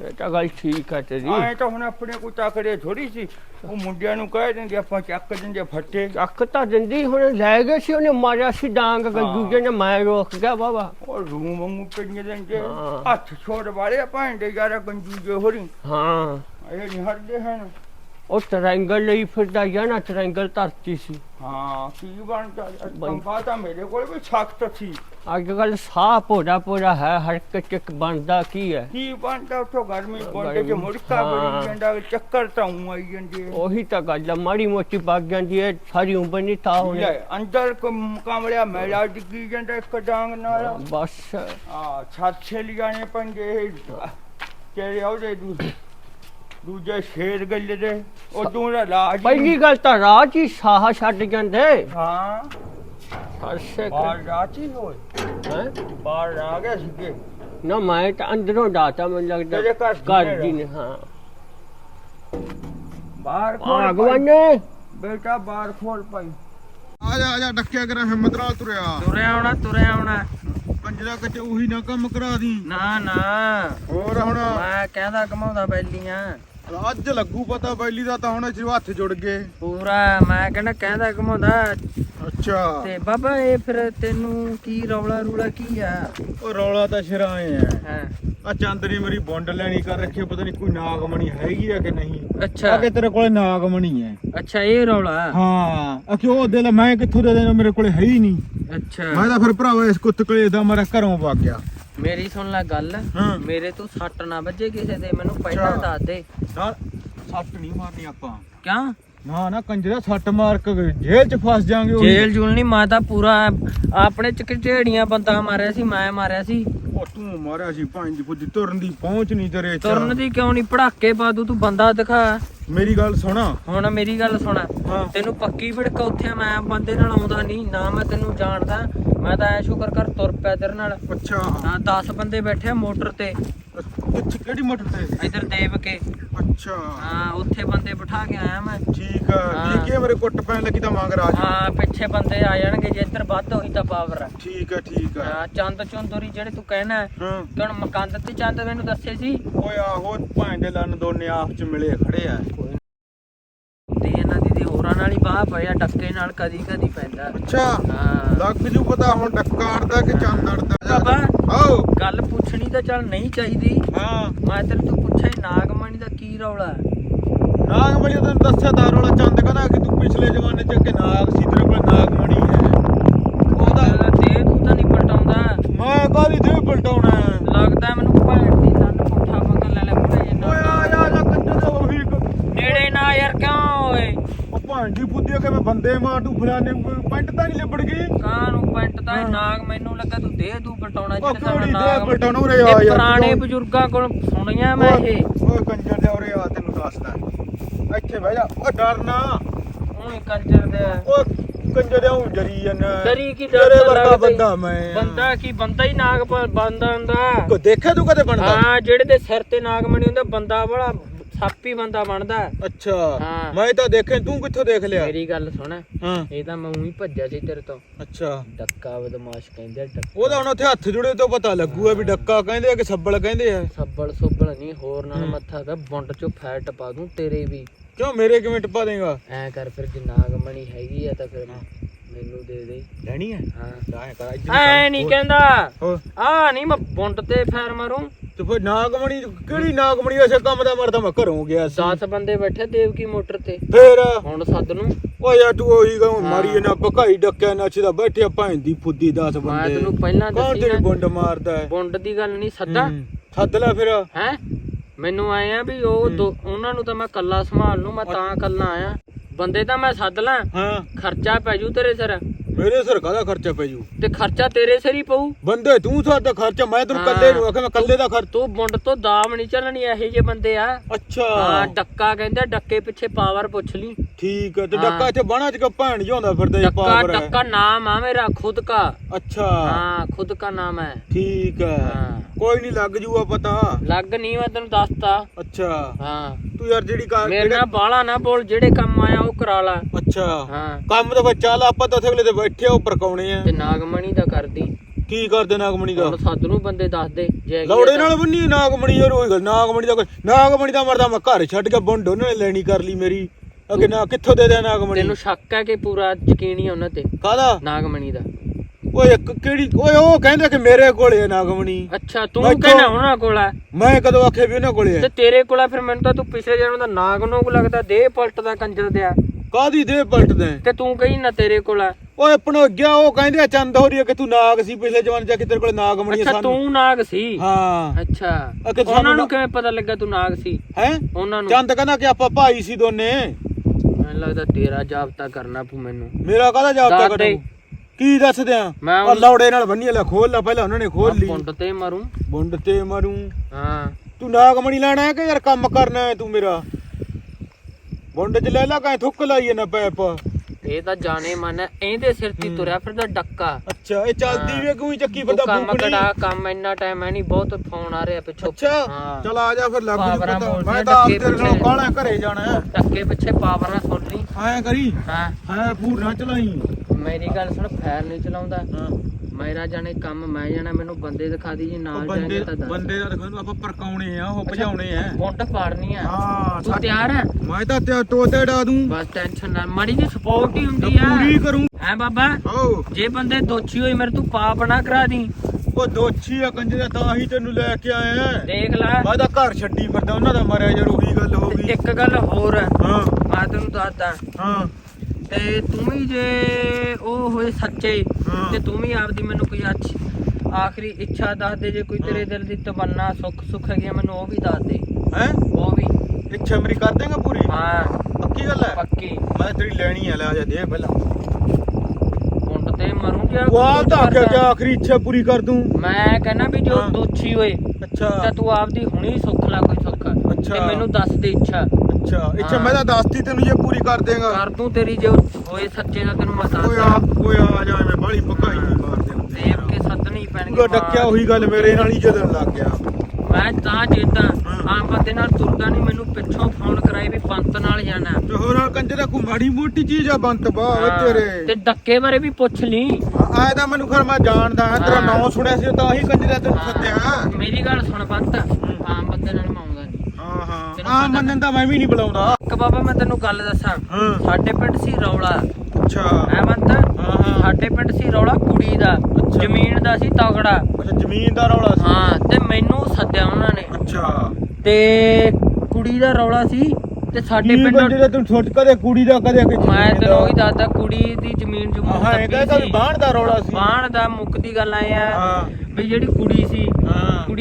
ਇਹ ਤਾਂ ਗੱਲ ਠੀਕ ਆ ਤੇਰੀ। ਆਏ ਤਾਂ ਹੁਣ ਆਪਣੇ ਕੋਈ ਤਾਕੜੇ ਥੋੜੀ ਸੀ। ਉਹ ਮੁੰਡਿਆਂ ਨੂੰ ਕਹਿ ਦਿੰਦੇ ਆਪਾਂ ਚੱਕ ਦਿੰਦੇ ਫੱਟੇ। ਅੱਖ ਤਾਂ ਦਿੰਦੀ ਹੁਣ ਲੈ ਗਏ ਸੀ ਉਹਨੇ ਮਾਰਿਆ ਸੀ ਡਾਂਗ ਦੂਜੇ ਨੇ ਮੈਂ ਰੋਕ ਗਿਆ ਬਾਬਾ ਉਹ ਰੂਮ ਵਾਂਗੂ ਪਿੰਗੇ ਦਿੰਦੇ। ਹਾਂ। ਹੱਥ ਛੋੜ ਵਾਲੇ ਭਾਂਡੇ ਯਾਰ ਗੰਜੂ ਜੇ ਹੋਰੀ। ਹਾਂ। ਇਹ ਨਹੀਂ ਹਟਦੇ ਹਨ ਉਹ ਟ੍ਰਾਇੰਗਲ ਲਈ ਫਿਰਦਾ ਜਾਂ ਨਾ ਟ੍ਰਾਇੰਗਲ ਧਰਤੀ ਸੀ। ਹਾਂ ਕੀ ਬਣ ਕੰਬਾ ਤਾਂ ਮੇਰੇ ਕੋਲ ਵੀ ਸਖਤ ਸੀ। ਅੱਜ ਕੱਲ ਸਾਹ ਪੋੜਾ ਪੋੜਾ ਹੈ ਹਰ ਇੱਕ ਬਣਦਾ ਕੀ ਹੈ? ਕੀ ਬਣਦਾ ਉੱਥੋਂ ਗਰਮੀ ਬੋਲਦੇ ਗਰਮੀ, ਚ ਮੁੜਕਾ ਹਾਂ। ਬੜੀ ਜਾਂਦਾ ਚੱਕਰ ਤਾਂ ਊਂ ਆਈ ਜਾਂਦੀ ਹੈ ਉਹੀ ਤਾਂ ਗੱਲ ਮਾੜੀ ਮੋਟੀ ਵਗ ਜਾਂਦੀ ਹੈ ਸਾਰੀ ਉਮਰ ਨਹੀਂ ਤਾਂ ਹੋਣੀ। ਲੈ, ਅੰਦਰ ਕੋ ਕਾਮੜਿਆ ਮੈਲਾ ਡਿੱਗੀ ਜਾਂਦਾ ਇੱਕ ਡਾਂਗ ਨਾਲ। ਬਸ। ਆ ਛੱਤ ਛੇਲੀਆਂ ਨੇ ਪੰਗੇ। ਤੇਰੇ ਉਹਦੇ ਦੂ ਦੂਜੇ ਸ਼ੇਰ ਗੱਲੇ ਦੇ ਉਦੋਂ ਦਾ ਲਾਜ ਹੀ ਪਹਿਲੀ ਗੱਲ ਤਾਂ ਰਾਜ ਹੀ ਸਾਹ ਛੱਡ ਜਾਂਦੇ। ਹਾਂ। ਅਰਸੇ ਬਾਹਰ ਰਾਚੀ ਹੋਏ। ਹੈ? ਬਾਹਰ ਆ ਗਿਆ ਸੀਗੇ ਨਾ ਮੈਂ ਤਾਂ ਅੰਦਰੋਂ ਡਾਟਾ ਮੈਨੂੰ ਲੱਗਦਾ ਤੇਰੇ ਘਰ ਘਰ ਦੀ ਨੇ ਹਾਂ। ਬਾਹਰ ਖੋਲ ਭਗਵਾਨ ਭਾਈ। ਬੇਟਾ ਬਾਹਰ ਖੋਲ ਪਾਈ ਆ ਜਾ ਆ ਜਾ ਡੱਕਿਆ ਕਰਾਂ ਹਿੰਮਤ ਨਾਲ ਤੁਰਿਆ। ਤੁਰਿਆ ਆਉਣਾ ਤੁਰਿਆ ਆਉਣਾ। ਕੰਜਰਾ ਕੱਚ ਉਹੀ ਨਾ ਕੰਮ ਕਰਾ ਦੀ। ਨਾ ਨਾ। ਹੋਰ ਹੁਣ ਮੈਂ ਕਹਿੰਦਾ ਕਮਾਉਂਦਾ ਬੈਲੀਆਂ। ਅੱਜ ਲੱਗੂ ਪਤਾ ਬੈਲੀ ਦਾ ਤਾਂ ਹੁਣ ਸਿਰ ਹੱਥ ਜੁੜ ਗਏ। ਪੂਰਾ ਮੈਂ ਕਹਿੰਦਾ ਕਹਿੰਦਾ ਕਮਾਉਂਦਾ ਅੱਛਾ। ਤੇ ਬਾਬਾ ਇਹ ਫਿਰ ਤੈਨੂੰ ਕੀ ਰੌਲਾ ਰੂਲਾ ਕੀ ਆ? ਉਹ ਰੌਲਾ ਤਾਂ ਸਿਰ ਆਏ ਆ। ਹਾਂ। ਆ ਚੰਦ ਨੇ ਮੇਰੀ ਬੁੰਡ ਲੈਣੀ ਕਰ ਰੱਖੀ ਆ, ਪਤਾ ਨਹੀਂ ਕੋਈ ਨਾਗਮਣੀ ਹੈਗੀ ਆ ਕਿ ਨਹੀਂ। ਅੱਛਾ। ਆ ਕਿ ਤੇਰੇ ਕੋਲੇ ਨਾਗਮਣੀ ਹੈ ਅੱਛਾ ਇਹ ਰੌਲਾ? ਹਾਂ। ਆ ਕਿ ਉਹ ਦਿਲ ਮੈਂ ਕਿੱਥੋਂ ਦੇ ਦੇਣਾ? ਮੇਰੇ ਕੋਲੇ ਹੈ ਹੀ ਨਹੀਂ। ਅੱਛਾ। ਮੈਂ ਤਾਂ ਫਿਰ ਭਰਾਵਾ ਇਸ ਕੁੱਤ ਕਲੇ ਦਾ ਮੇਰਾ ਘਰੋਂ ਵਗ ਗਿਆ। ਮੇਰੀ ਸੁਣ ਲੈ ਗੱਲ ਹਾਂ। ਮੇਰੇ ਤੋਂ ਸੱਟ ਨਾ ਵੱਜੇ ਕਿਸੇ ਦੇ ਮੈਨੂੰ ਪਹਿਲਾਂ ਅੱਛਾ। ਦੱਸ ਦੇ ਨਾਲ ਸੱਟ ਨਹੀਂ ਮਾਰਨੀ ਆਪਾਂ ਕਿਉਂ ਨਾ ਨਾ ਕੰਜਰਾ ਸੱਟ ਮਾਰ ਕੇ ਜੇਲ੍ਹ 'ਚ ਫਸ ਜਾਾਂਗੇ ਉਹੀ। ਜੇਲ ਨਹੀਂ ਮੈਂ ਤਾਂ ਪੂਰਾ ਆਪਣੇ ਚ ਕਿਹੜੀਆਂ ਬੰਦਾ ਮਾਰਿਆ ਸੀ ਮੈਂ ਮਾਰਿਆ ਸੀ। ਉਹ ਤੂੰ ਮਾਰਿਆ ਸੀ ਪੰਜ ਫੁੱਦੀ ਤੁਰਨ ਦੀ ਪਹੁੰਚ ਨਹੀਂ ਤੇਰੇ ਚ। ਤੁਰਨ ਦੀ ਕਿਉਂ ਨਹੀਂ? ਪੜਾਕੇ ਬਾਦੂ ਤੂੰ ਬੰਦਾ ਦਿਖਾ। ਮੇਰੀ ਗੱਲ ਸੁਣਾ। ਹੁਣ ਮੇਰੀ ਗੱਲ ਸੁਣ। ਤੈਨੂੰ ਪੱਕੀ ਭੜਕ ਉੱਥੇ ਮੈਂ ਬੰਦੇ ਨਾਲ ਆਉਂਦਾ ਨਹੀਂ ਨਾ ਮੈਂ ਤੈਨੂੰ ਜਾਣਦਾ। ਮੈਂ ਤਾਂ ਐ ਸ਼ੁਕਰ ਕਰ ਤੁਰ ਪਿਆ ਤੇਰੇ ਨਾਲ। ਅੱਛਾ। ਹਾਂ 10 ਬੰਦੇ ਬੈਠੇ ਮੋਟਰ ਤੇ। ਕਿੱਥੇ ਕਿਹੜੀ ਮੋਟਰ ਤੇ? ਇਧਰ ਦੇਵ ਕੇ। ਅੱਛਾ। ਹਾਂ ਉੱਥੇ ਬੰਦੇ ਬਿਠਾ ਕੇ ਆਇਆ ਮੈਂ। ਠੀਕ ਆ। ਹਾਂ। ਠੀਕ ਮੇਰੇ ਕੁੱਟ ਪੈਣ ਲੱਗੀ ਤਾਂ ਮੰਗ ਰਾਜ। ਹਾਂ ਪਿੱਛੇ ਬੰਦੇ ਆ ਜਾਣਗੇ ਜੇ ਇੱਧਰ ਵੱਧ ਹੋਈ ਤਾਂ ਪਾਵਰ ਆ। ਠੀਕ ਆ ਠੀਕ ਆ। ਹਾਂ, ਚੰਦ ਚੁੰਦਰੀ ਜਿਹੜੇ ਤੂੰ ਕਹਿਣਾ ਹੈ, ਹਾਂ। ਕਿ ਹੁਣ ਮਕੰਦ ਤੇ ਚੰਦ ਮੈਨੂੰ ਦੱਸੇ ਸੀ। ਓਏ ਆਹੋ ਭਾਂ ਦੇ ਲੰਨ ਦੋਨੇ ਆਪ ਚ ਮਿਲੇ ਖੜੇ ਆ। ਤੇ ਹੀ ਬਾਹ ਪਿਆ ਡੱਕੇ ਨਾਲ ਕਦੀ ਕਦੀ ਪੈਂਦਾ। ਅੱਛਾ ਹਾਂ। ਲੱਗ ਜੂ ਪਤਾ ਹੁਣ ਡੱਕਾ ਅੜਦਾ ਕਿ ਚੰਦ ਅੜਦਾ। ਬਾਬਾ ਆਓ। ਗੱਲ ਪੁੱਛਣੀ ਤਾਂ ਚੱਲ ਨਹੀਂ ਚਾਹੀਦੀ। ਹਾਂ। ਮੈਂ ਤੇਰੇ ਤੋਂ ਪੁੱਛਿਆ ਨਾਗਮਣੀ ਦਾ ਕੀ ਰੌਲਾ? ਨਾਗਮਣੀ ਤੈਨੂੰ ਦੱਸਿਆ ਦਾਰ ਵਾਲਾ ਚੰਦ ਕਹਿੰਦਾ ਕਿ ਤੂੰ ਪਿਛਲੇ ਜ਼ਮਾਨੇ ਚ ਕਿ ਨਾਗ ਸੀ ਤੇਰੇ ਕੋਲ ਨਾਗਮਣੀ ਹੈ। ਉਹਦਾ ਦੇ ਤੂੰ ਤਾਂ ਨਹੀਂ ਪਲਟਾਉਂਦਾ। ਮੈਂ ਕਾਹਦੀ ਦੇ ਪਲਟਾਉਣਾ? ਲੱਗਦਾ ਮੈਨੂੰ ਭੈਣ ਦੀ ਦੰਦ ਪੁੱਠਾ ਮੰਗਣ ਲੈ ਲੈ ਬੁੜੇ ਜਿੰਨਾ ਓਏ ਆ ਜਾ ਜਾ ਕੰਜਰ ਦਾ ਉਹੀ ਇੱਕ ਨੇੜੇ ਨਾ ਯਾਰ ਕਿਉਂ ਓਏ ਭਾਂਜੀ ਬੁੱਧੀ ਕਿ ਮੈਂ ਬੰਦੇ ਮਾਰ ਤੂੰ ਫਲਾਣੇ ਪੈਂਟ ਤਾਂ ਨਹੀਂ ਲਿਬੜ ਗਈ? ਕਾਂ ਨੂੰ ਪੈਂਟ ਦਾ ਇਹ ਨਾਗ ਮੈਨੂੰ ਲੱਗਾ ਤੂੰ ਦੇ ਤੂੰ ਪਲਟਾਉਣਾ ਉਹ ਕਿਹੜੀ ਦੇ ਪਲਟਾਉਣਾ ਉਰੇ ਆ ਯਾਰ ਪੁਰਾਣੇ ਤੂੰ। ਬਜ਼ੁਰਗਾਂ ਕੋਲ ਸੁਣੀਆਂ ਮੈਂ ਇਹ। ਓਏ ਕੰਜਰ ਦੇ ਉਰੇ ਆ ਤੈਨੂੰ ਦੱਸਦਾ। ਇੱਥੇ ਬਹਿ ਜਾ। ਓ ਡਰਨਾ ਉਹੀ ਕੰਜਰ ਦੇ। ਓ ਕੰਜਰ ਦੇ ਉਹ ਜਰੀ ਜਨ ਡਰੀ ਕੀ ਡਰਦਾ ਵਰਗਾ। ਬੰਦਾ ਮੈਂ। ਬੰਦਾ ਕੀ ਬੰਦਾ ਹੀ ਨਾਗ ਬੰਦਾ ਹੁੰਦਾ? ਕੋ ਦੇਖਿਆ ਤੂੰ ਕਦੇ ਬਣਦਾ? ਹਾਂ ਜਿਹੜੇ ਦੇ ਸਿਰ ਤੇ ਨਾਗਮਣੀ ਹੁੰਦਾ ਬੰਦਾ ਬੜਾ ਸੱਪ ਹੀ ਬੰਦਾ ਬਣਦਾ। ਅੱਛਾ। ਹਾਂ। ਮੈਂ ਤਾਂ ਦੇਖੇ ਤੂੰ ਕਿੱਥੋਂ ਦੇਖ ਲਿਆ? ਮੇਰੀ ਗੱਲ ਸੁਣ। ਹਾਂ। ਇਹ ਤਾਂ ਮੈਂ ਉਹੀ ਭੱਜਿਆ ਸੀ ਤੇਰੇ ਤੋਂ। ਅੱਛਾ। ਡੱਕਾ ਬਦਮਾਸ਼ ਕਹਿੰਦੇ ਆ, ਡੱਕਾ। ਉਹਦਾ ਹੁਣ ਉੱਥੇ ਹੱਥ ਜੁੜੇ ਤੋਂ ਪਤਾ ਲੱਗੂਗਾ ਵੀ ਡੱਕਾ ਕਹਿੰਦੇ ਆ ਕਿ ਸੱਬਲ ਕਹਿੰਦੇ ਆ। ਸੱਬਲ ਸੁੱਬਲ ਨਹੀਂ ਹੋਰ ਨਾਲ ਮੱਥਾ ਦਾ ਬੁੰਡ ਚੋਂ ਫੈਟ ਪਾ ਦੂੰ ਤੇਰੇ ਵੀ। ਕਿਉਂ ਮੇਰੇ ਕਿਵੇਂ ਟਪਾ ਦੇਗਾ? ਐ ਕਰ ਫਿਰ ਜੇ ਨਾਗਮਣੀ ਹੈਗੀ ਆ ਤਾਂ ਫਿਰ ਮੈਨੂੰ ਦੇ ਦੇ। ਲੈਣੀ ਹੈ? ਹਾਂ। ਤਾਂ ਐ ਕਰ ਅੱਜ ਐ ਨਹੀਂ ਕਹਿੰਦਾ। ਹੋਰ? ਆ ਨਹੀਂ ਮੈਂ ਬੁੰਡ ਤੇ ਫੈਰ ਮਾਰੂੰ। ਤੇ ਫਿਰ ਨਾਗਮਣੀ ਕਿਹੜੀ ਨਾਗਮਣੀ ਐਸੇ ਕੰਮ ਦਾ ਮਰਦਾ? ਮੈਂ ਘਰੋਂ ਗਿਆ ਸੀ। 10 ਬੰਦੇ ਬੈਠੇ ਦੇਵਕੀ ਮੋਟਰ ਤੇ। ਫੇਰ? ਹੁਣ ਸੱਦ ਨੂੰ ਓ ਯਾਰ ਤੂੰ ਉਹੀ ਗਾ ਮਾਰੀ ਨਾ ਭਕਾਈ ਡੱਕਿਆ ਨੱਚਦਾ ਬੈਠਿਆ ਭੈਂਦੀ ਫੁੱਦੀ 10 ਮੈਂ ਬੰਦੇ। ਤੈਨੂੰ ਪਹਿਲਾਂ ਕੌਣ ਦੱਸੀ ਤੇਰੀ ਨਾ ਬੁੰਡ ਮਾਰਦਾ ਹੈ? ਬੁੰਡ ਦੀ ਗੱਲ ਨਹੀਂ ਸੱਦਾ। ਸੱਦ ਲੈ ਫਿਰ। ਹੈ? ਮੈਨੂੰ ਆਏ ਆ ਵੀ ਉਹ ਦੋ- ਉਹਨਾਂ ਨੂੰ ਤਾਂ ਮੈਂ ਕੱਲਾ ਸੰਭਾਲ ਲੂੰ ਮੈਂ ਤਾਂ ਕੱਲਾ ਆਇਆ। ਬੰਦੇ ਤਾਂ ਮੈਂ ਸੱਦ ਲਾਂ। ਖਰਚਾ ਪੈ ਜੂ ਤੇਰੇ ਸਿਰ। ਮੇਰੇ ਸਿਰ ਕਾਹਦਾ ਖਰਚਾ ਪੈ ਜੂ? ਤੇ ਖਰਚਾ ਤੇਰੇ ਸਿਰ ਹੀ ਪਊ। ਬੰਦੇ ਤੂੰ ਸਾਡਾ ਖਰਚਾ ਮੈਂ ਤੈਨੂੰ ਕੱਲੇ ਨੂੰ ਆਖਿਆ ਮੈਂ ਕੱਲੇ ਦਾ ਖਰਚ ਤੂੰ ਮੁੰਡ ਤੋਂ ਦਾਮ ਨਹੀਂ ਚੱਲਣੀ ਇਹੋ ਜਿਹੇ ਬੰਦੇ ਆ। ਅੱਛਾ। ਹਾਂ ਡੱਕਾ ਕਹਿੰਦੇ ਡੱਕੇ ਪਿੱਛੇ ਪਾਵਰ ਪੁੱਛ ਲਈ। ਠੀਕ ਹੈ ਤੇ ਡੱਕਾ ਇੱਥੇ ਬਾਣਾ ਚ ਭੈਣ ਜਿਉਂਦਾ ਫਿਰਦਾ ਇਹ ਪਾਵਰ? ਹੈ ਡੱਕਾ ਨਾਮ ਆ ਮੇਰਾ ਖੁਦ ਕਾ। ਅੱਛਾ। ਹਾਂ ਖੁਦ ਕਾ ਨਾਮ ਹੈ ਠੀਕ ਹੈ ਹਾਂ। ਕੋਈ ਨਹੀਂ ਲੱਗ ਜੂਗਾ ਪਤਾ। ਲੱਗ ਨਹੀਂ ਮੈਂ ਤੈਨੂੰ ਦੱਸਤਾ। ਅੱਛਾ। ਹਾਂ। ਤੂੰ ਯਾਰ ਜਿਹੜੀ ਕਾਰ ਮੇਰੇ ਨਾਲ ਬਾਲਾ ਨਾ ਬੋਲ ਜਿਹੜੇ ਕੰਮ ਆਇਆ ਉਹ ਕਰਾ ਲਾ। ਅੱਛਾ। ਹਾਂ। ਕੰਮ ਤਾਂ ਫਿਰ ਚੱਲ ਆਪਾਂ ਤਾਂ ਉੱਥੇ ਅਗਲੇ ਤੇ ਬੈਠੇ ਆ ਉਹ ਪਰਕਾਉਣੇ ਆ। ਤੇ ਨਾਗਮਣੀ ਦਾ ਕਰਦੀ। ਕੀ ਕਰਦੇ ਨਾਗਮਣੀ ਦਾ? ਹੁਣ ਨੂੰ ਬੰਦੇ ਦੱਸ ਦੇ ਜੇ ਲੌੜੇ ਨਾਲ ਬੰਨੀ ਨਾਗਮਣੀ ਯਾਰ ਉਹੀ ਨਾਗਮਣੀ ਦਾ ਕੋਈ ਨਾਗਮਣੀ ਦਾ ਮਰਦਾ ਮੈਂ ਘਰ ਛੱਡ ਕੇ ਬੰਡ ਉਹਨਾਂ ਨੇ ਲੈਣੀ ਕਰ ਲਈ ਮੇਰੀ। ਅਗੇ ਨਾ ਕਿੱਥੋਂ ਦੇ ਦਿਆ ਨਾਗਮਣੀ? ਤੈਨੂੰ ਸ਼ੱਕ ਹੈ ਕਿ ਪੂਰਾ ਯਕੀਨ ਹੀ ਉਹਨਾਂ ਤੇ? ਕਾਹਦਾ? ਨਾਗਮਣੀ ਦਾ। ਓਏ ਇੱਕ ਕਿਹੜੀ ਓਏ ਉਹ ਕਹਿੰਦੇ ਕਿ ਮੇਰੇ ਕੋਲੇ ਹੈ ਨਾਗਮਣੀ। ਅੱਛਾ ਤੂੰ ਕਹਿਣਾ ਉਹਨਾਂ ਕੋਲ ਆ ਮੈਂ ਕਦੋਂ ਆਖਿਆ ਵੀ ਉਹਨਾਂ ਕੋਲੇ ਤੇ ਤੇਰੇ ਕੋਲ ਆ ਫਿਰ ਮੈਨੂੰ ਤਾਂ ਤੂੰ ਪਿਛਲੇ ਜਨਮ ਦਾ ਨਾਗ ਨੋਗ ਲੱਗਦਾ ਦੇ ਪਲਟਦਾ ਕੰਜਰ ਦਿਆ। ਕਾਦੀ ਦੇ ਪਲਟਦੇ ਤੇ ਤੂੰ ਕਹੀ ਨਾ ਤੇਰੇ ਕੋਲ ਆ। ਓਏ ਆਪਣਾ ਗਿਆ ਉਹ ਕਹਿੰਦੇ ਆ ਚੰਦ ਹੋ ਰਹੀ ਹੈ ਕਿ ਤੂੰ ਨਾਗ ਸੀ ਪਿਛਲੇ ਜਵਾਨ ਚ ਕਿ ਤੇਰੇ ਕੋਲੇ ਨਾਗਮਣੀ ਹੈ ਅੱਛਾ ਤੂੰ ਨਾਗ ਸੀ? ਹਾਂ। ਅੱਛਾ। ਅੱਗੇ ਉਹਨਾਂ ਨੂੰ ਕਿਵੇਂ ਪਤਾ ਲੱਗਾ ਤੂੰ ਨਾਗ ਸੀ? ਹੈ? ਉਹਨਾਂ ਨੂੰ। ਚੰਦ ਕਹਿੰਦਾ ਕਿ ਆਪਾਂ ਭਾਈ ਸੀ ਦੋਨੇ। ਮੈਨੂੰ ਲੱਗਦਾ ਤੇਰਾ ਜਾਬਤਾ ਕਰਨਾ ਪੂ ਮੈਨੂੰ। ਮੇਰਾ ਕਾਹਦਾ ਜਵਾਬ ਦੱਸ ਤਾਂ ਦੇ। ਕਰੂ ਕੀ ਦੱਸਦੇ ਆ? ਮੈਂ ਉਹ ਲੌੜੇ ਨਾਲ ਬੰਨੀ ਲੈ ਖੋਲ ਲੈ ਪਹਿਲਾਂ ਉਹਨਾਂ ਨੇ ਖੋਲ ਲਈ। ਪੁੰਡ ਤੇ ਮਾਰੂੰ। ਬੁੰਡ ਤੇ ਮਰੂ। ਹਾਂ। ਤੂੰ ਨਾਗਮਣੀ ਲੈਣਾ ਹੈ ਕਿ ਯਾਰ ਕੰਮ ਕਰਨਾ ਹੈ ਤੂੰ ਮੇਰਾ? ਬੁੰਡ ਚ ਲੈ ਲਾ ਕਾ ਥੁੱਕ ਲਾਈਏ ਨਾ ਪੈਪ। ਇਹ ਤਾਂ ਜਾਣੇ ਮਨ ਹੈ, ਇਹਦੇ ਸਿਰ ਤੇ ਤੁਰਿਆ ਫਿਰਦਾ ਡੱਕਾ। ਅੱਛਾ ਇਹ ਚੱਲਦੀ ਵੀ ਕਿਉਂ ਚੱਕੀ ਤੂੰ ਫਿਰਦਾ ਕੰਮ ਫੂਕਣੀ? ਕੜਾ ਕੰਮ ਇੰਨਾ ਟਾਈਮ ਹੈ ਨਹੀਂ ਬਹੁਤ ਫੋਨ ਆ ਰਿਹਾ ਪਿੱਛੋਂ। ਅੱਛਾ ਹਾਂ। ਚਲ ਆ ਜਾ ਫਿਰ ਲੱਗ ਜੂ ਪਾਵਰਾਂ ਪਤਾ। ਬੋਲਦੀਆਂ ਮੈਂ ਤਾਂ ਆਪ ਤੇਰੇ ਨਾਲ ਪਿੱਛੇ। ਕਾਲਾ ਘਰੇ ਜਾਣਾ ਹੈ। ਡੱਕੇ ਪਿੱਛੇ ਪਾਵਰਾਂ ਸੁਣ ਲਈ। ਐਂ ਕਰੀ। ਹਾਂ। ਹੈ ਫੂਰ ਨਾ ਚਲਾਈ। ਮੇਰੀ ਗੱਲ ਸੁਣ ਫੈਰ ਨਹੀਂ ਚਲਾਉਂਦਾ। ਹਾਂ। ਮੇਰਾ ਜਾਣੇ ਕੰਮ ਮੈਂ ਜਾਣਾ ਮੈਨੂੰ ਬੰਦੇ ਦਿਖਾ ਦੀ ਜੀ ਨਾਲ ਬੰਦੇ ਜਾਏਗਾ ਤਾਂ ਦੱਸ। ਬੰਦੇ ਦਾ ਦੇਖੋ ਆਪਾਂ ਪਰਕਾਉਣੇ ਆ ਉਹ ਭਜਾਉਣੇ ਆ। ਪੁੰਟ ਪਾੜਨੀ ਆ। ਹਾਂ ਤੂੰ ਤਿਆਰ ਹੈ ਮੈਂ ਤਾਂ ਤੇ ਟੋਤੇ ਡਾ ਦੂੰ। ਬਸ ਟੈਨਸ਼ਨ ਨਾ ਮਾੜੀ ਜੀ ਸਪੋਰਟ ਹੀ ਹੁੰਦੀ ਆ। ਪੂਰੀ ਕਰੂੰ। ਹੈ ਬਾਬਾ? ਜੇ ਬੰਦੇ ਦੋਛੀ ਹੋਈ ਮੇਰੇ ਤੂੰ ਪਾਪ ਨਾ ਕਰਾ ਦੀ। ਉਹ ਦੋਛੀ ਆ ਕੰਜਰਾ ਤਾਂ ਹੀ ਤੈਨੂੰ ਲੈ ਕੇ ਆਇਆ ਦੇਖ ਲੈ। ਮੈਂ ਤਾਂ ਘਰ ਛੱਡੀ ਫਿਰਦਾ ਉਹਨਾਂ ਦਾ ਮਰਿਆ ਯਾਰ ਉਹੀ ਗੱਲ ਹੋ ਗਈ। ਇੱਕ ਗੱਲ ਹੋਰ ਹੈ ਹਾਂ। ਮੈਂ ਤੈਨੂੰ ਦੱਸਦਾ। ਹਾਂ। ਤੇ ਤੂੰ ਵੀ ਜੇ ਉਹ ਹੋਏ ਸੱਚੇ ਹਾਂ। ਤੇ ਤੂੰ ਵੀ ਆਪਦੀ ਮੈਨੂੰ ਕੋਈ ਅੱਛੀ ਆਖਰੀ ਇੱਛਾ ਦੱਸ ਦੇ ਜੇ ਕੋਈ ਤੇਰੇ ਦਿਲ ਦੀ ਤਮੰਨਾ ਸੁੱਖ ਸੁੱਖ ਹੈਗੀ ਆ, ਮੈਨੂੰ ਉਹ ਵੀ ਦੱਸ ਦੇ। ਹੈ? ਉਹ ਵੀ। ਇੱਛਾ ਮੇਰੀ ਕਰ ਦੇਗਾ ਪੂਰੀ? ਹਾਂ। ਪੱਕੀ ਗੱਲ ਹੈ? ਪੱਕੀ। ਮੈਂ ਤੇਰੀ ਲੈਣੀ ਆ ਲੈ ਆ ਜਾ ਦੇ ਪਹਿਲਾਂ। ਪੁੰਡ ਤੇ ਮਰੂੰ ਜਿਆ ਉਹ ਆਪ ਤਾਂ ਆਖਿਆ ਕਿ ਆਖਰੀ ਇੱਛਾ ਪੂਰੀ ਕਰ ਦੂੰ। ਮੈਂ ਕਹਿੰਦਾ ਵੀ ਜੋ ਹਾਂ। ਦੋਛੀ ਹੋਏ ਅੱਛਾ। ਤਾਂ ਤੂੰ ਆਪਦੀ ਹੁਣੀ ਸੁੱਖ ਲਾ ਕੋਈ ਸੁੱਖ। ਅੱਛਾ। ਤੇ ਮੈਨੂੰ ਦੱਸ ਦੇ ਇੱਛਾ। ਅੱਛਾ। ਮੈਂ ਤਾਂ ਦੱਸਤੀ ਤੈਨੂੰ ਇਹ ਪੂਰੀ ਕਰ ਦੇਗਾ। ਕਰ ਦੂੰ ਤੇਰੀ ਜੇ ਹੋਏ ਸੱਚੇ ਦਾ ਤੈਨੂੰ ਮੈਂ ਓਏ ਦੱਸਦਾ ਆ ਓਏ ਆ ਜਾ ਮੈਂ ਬਾਲੀ ਪਕਾਈ ਮਾਰ ਦੇਣਾ ਦੇਵ ਕੇ ਸੱਦਣੀ ਪੈਣਗੇ ਪੂਰਾ ਡੱਕਿਆ ਉਹੀ ਗੱਲ ਮੇਰੇ ਨਾਲ ਹੀ ਜਦੋਂ ਲੱਗ ਗਿਆ। ਮੈਂ ਤਾਂ ਜਿੱਦਾਂ। ਆਮ ਬੰਦੇ ਨਾਲ ਤੁਰਦਾ ਨਹੀਂ ਮੈਨੂੰ ਪਿੱਛੋਂ ਫੋਨ ਕਰਾਏ ਵੀ ਪੰਤ ਨਾਲ ਜਾਣਾ। ਤੇ ਹੋਰ ਆ ਕੰਜਰਾ ਕੋ ਮਾੜੀ ਮੋਟੀ ਚੀਜ਼ ਆ ਬੰਤ ਬਾ ਓਏ ਤੇਰੇ। ਤੇ ਡੱਕੇ ਬਾਰੇ ਵੀ ਪੁੱਛ ਲਈ। ਆਏ ਤਾਂ ਮੈਨੂੰ ਖਰ ਮੈਂ ਜਾਣਦਾ ਤੇਰਾ ਹਾਂ। ਨਾਂ ਸੁਣਿਆ ਸੀ ਤਾਂ ਹੀ ਕੰਜਰਾ ਤੈਨੂੰ ਸੱਦਿਆ। ਮੇਰੀ ਗੱਲ ਸੁਣ ਪੰਤ। ਆਮ ਬੰਦੇ ਨਾਲ ਹਾਂ। ਆ ਮੰਨਣ ਦਾ ਮੈਂ ਵੀ ਨਹੀਂ ਬੁਲਾਉਂਦਾ। ਇੱਕ ਬਾਬਾ ਮੈਂ ਤੈਨੂੰ ਗੱਲ ਦੱਸਾਂ। ਹਾਂ। ਸਾਡੇ ਪਿੰਡ ਸੀ ਰੌਲਾ। ਅੱਛਾ। ਹੈ ਬੰਤ ਹਾਂ ਹਾਂ। ਸਾਡੇ ਪਿੰਡ ਸੀ ਰੌਲਾ ਕੁੜੀ ਦਾ। ਜ਼ਮੀਨ ਦਾ ਸੀ ਤਗੜਾ। ਅੱਛਾ ਜ਼ਮੀਨ ਦਾ ਰੌਲਾ ਸੀ। ਹਾਂ ਤੇ ਮੈਨੂੰ ਸੱਦਿਆ ਉਹਨਾਂ ਨੇ। ਅੱਛਾ। ਤੇ ਕੁੜੀ ਦਾ ਰੌਲਾ ਸੀ ਤੇ ਸਾਡੇ ਕੀ ਪਿੰਡ ਕੰਜਰਾ ਤੂੰ ਛੋਟ ਕਦੇ ਕੁੜੀ ਦਾ ਕਦੇ ਕਿ ਮੈਂ ਤੈਨੂੰ ਉਹੀ ਦੱਸਦਾ ਕੁੜੀ ਦੀ ਜ਼ਮੀਨ ਜਮੂਨ ਹਾਂ ਇਹ ਕਹਿੰਦਾ ਵੀ ਬਾਣ ਦਾ ਰੌਲਾ ਸੀ। ਬਾਣ ਦਾ ਮੁੱਕਦੀ ਗੱਲ ਆਏ ਆ ਹਾਂ। ਵੀ ਜਿਹੜੀ ਕੁੜੀ ਸੀ ਹਾਂ।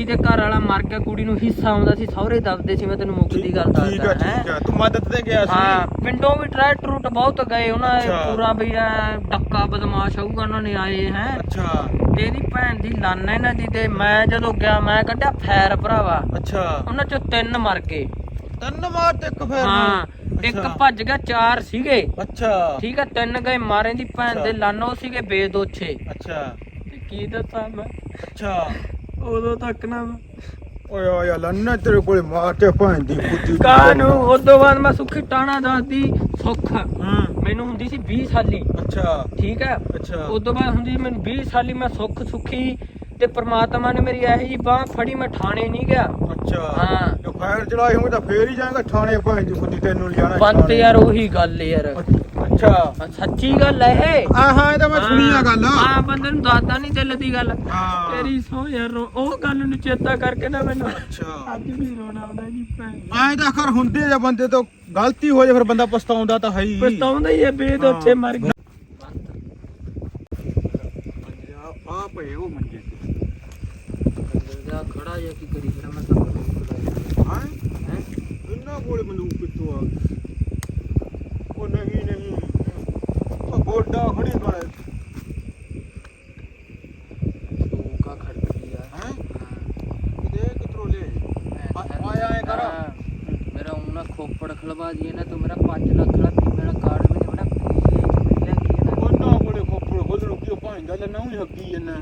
ਕੁੜੀ ਦੇ ਘਰ ਵਾਲਾ ਮਰ ਗਿਆ ਕੁੜੀ ਨੂੰ ਹਿੱਸਾ ਆਉਂਦਾ ਸੀ ਸਹੁਰੇ ਦਬਦੇ ਸੀ ਮੈਂ ਤੈਨੂੰ ਮੁੱਕਦੀ ਗੱਲ ਠੀਕ ਆ ਦੱਸਦਾ ਠੀਕ ਹੈਂ। ਆ ਤੂੰ ਮਦਦ ਤੇ ਗਿਆ ਸੀ। ਹਾਂ ਪਿੰਡੋਂ ਵੀ ਟਰੈਕ ਟਰੂਟ ਬਹੁਤ ਗਏ ਉਹਨਾਂ ਅੱਛਾ। ਪੂਰਾ ਵੀ ਐਂ ਡੱਕਾ ਬਦਮਾਸ਼ ਆਊਗਾ ਉਹਨਾਂ ਨੇ ਆਏ ਹੈ? ਅੱਛਾ। ਤੇ ਇਹਦੀ ਭੈਣ ਦੀ ਲਾਨਾ ਇਹਨਾਂ ਦੀ ਤੇ ਮੈਂ ਜਦੋਂ ਗਿਆ ਮੈਂ ਕੱਢਿਆ ਫੈਰ ਭਰਾਵਾ। ਅੱਛਾ। ਉਹਨਾਂ ਚੋਂ ਤਿੰਨ ਮਰ ਗਏ। ਤੰਨ ਮਾਰ ਤੇ ਇੱਕ ਫੇਰ ਹਾਂ ਇੱਕ ਭੱਜ ਗਿਆ ਚਾਰ ਸੀਗੇ। ਅੱਛਾ। ਠੀਕ ਆ ਤਿੰਨ ਗਏ ਮਾਰੇ ਦੀ ਭੈਣ ਅੱਛਾ। ਦੇ ਲਾਨੋ ਸੀਗੇ ਬੇਦੋਛੇ। ਅੱਛਾ। ਤੇ ਕੀ ਦੱਸਾਂ ਮੈਂ? ਅੱਛਾ। ਉਦੋਂ ਤੱਕ ਨਾ। ਓਏ ਓਏ ਯਾ ਲੰਨਾ ਤੇਰੇ ਕੋਲੇ ਮਾਰ ਤੇ ਭੈਣ ਦੀ ਬੁੱਧੀ ਕਾਨੂੰ ਉਸ ਤੋਂ ਬਾਅਦ ਮੈਂ ਸੁੱਖੀ ਟਾਣਾ ਦੱਸਦੀ ਸੁੱਖ। ਹਾਂ। ਮੈਨੂੰ ਹੁੰਦੀ ਸੀ 20 ਸਾਲੀ। ਅੱਛਾ। ਠੀਕ ਹੈ? ਅੱਛਾ। ਉਸ ਤੋਂ ਬਾਅਦ ਹੁੰਦੀ ਮੈਨੂੰ 20 ਸਾਲੀ ਮੈਂ ਸੁੱਖ ਸੁਖੀ ਤੇ ਪ੍ਰਮਾਤਮਾ ਨੇ ਮੇਰੀ ਇਹੋ ਜੀ ਬਾਹ ਫੜੀ ਮੈਂ ਠਾਣੇ ਨਹੀਂ ਗਿਆ। ਅੱਛਾ। ਹਾਂ। ਜੇ ਫਾਇਰ ਚਲਾਈ ਹੋਵੇ ਤਾਂ ਫੇਰ ਹੀ ਜਾਏਗਾ ਥਾਣੇ ਭੈਣ ਦੀ ਬੁੱਧੀ ਤੈਨੂੰ ਲਿਜਾਣਾ ਬੰਤ ਯਾਰ ਉਹੀ ਗੱਲ ਯਾਰ। ਅੱਛਾ। ਸੱਚੀ ਗੱਲ ਹੈ ਇਹ। ਆ ਹਾਂ ਇਹ ਤਾਂ ਮੈਂ ਸੁਣੀ ਆ ਗੱਲ। ਹਾਂ ਬੰਦੇ ਨੂੰ ਦੱਸਦਾ ਨਹੀਂ ਦਿਲ ਦੀ ਗੱਲ। ਹਾਂ। ਤੇਰੀ ਸੋ ਯਾਰ ਉਹ ਗੱਲ ਨੂੰ ਚੇਤਾ ਕਰਕੇ ਨਾ ਮੈਨੂੰ। ਅੱਛਾ। ਅੱਜ ਵੀ ਰੋਣਾ ਆਉਂਦਾ ਜੀ ਭੈਣ ਐਂ ਤਾਂ ਖਰ ਹੁੰਦੇ ਆ ਬੰਦੇ ਤੋਂ ਗਲਤੀ ਹੋ ਜਾਏ ਫਿਰ ਬੰਦਾ ਪਛਤਾਉਂਦਾ ਤਾਂ ਹੈ ਹੀ। ਪਛਤਾਉਂਦਾ ਹੀ ਹੈ। ਬੇਦੋਛੇ ਮਰ ਗਿਆ। ਆ ਪਏ ਉਹ ਮੰਜੇ ਜਾ ਖੜਾ ਜਾ ਕੀ ਕਰੀ ਫਿਰ ਮੈਂ ਤਾਂ ਹਾਂ? ਇਹਨਾਂ ਕੋਲੇ ਬੰਦੂਕ ਕਿੱਥੋਂ ਆ? ਗਈ? ਉਹ ਨਹੀਂ ਨਹੀਂ। ਉਹ ਗੋਡਾ ਖੜੀ ਕਰ ਕਾ ਖੜਕੀ ਆ। ਹੈ? ਕਿਤੇ ਕਿਤਰੋਂ ਲੈ ਆਇਆ ਐ ਕਰ। ਮੇਰਾ ਉਹਨਾਂ ਖੋਪੜ ਖਲਵਾ ਜੀ ਨਾ ਤੂੰ ਮੇਰਾ 5 ਲੱਖ ਦਾ ਮੇਰਾ ਕਾਰਡ ਵੀ ਨਹੀਂ ਬਣਾ ਪੀਏ ਲੈ ਕੇ ਨਾ ਉਹਨਾਂ ਕੋਲੇ ਖੋਪੜ ਖੋਲ ਨੂੰ ਕਿਉਂ ਭਾਂਦਾ ਲੈ ਨਾ ਹੀ ਹੱਕੀ ਜੰਨਾ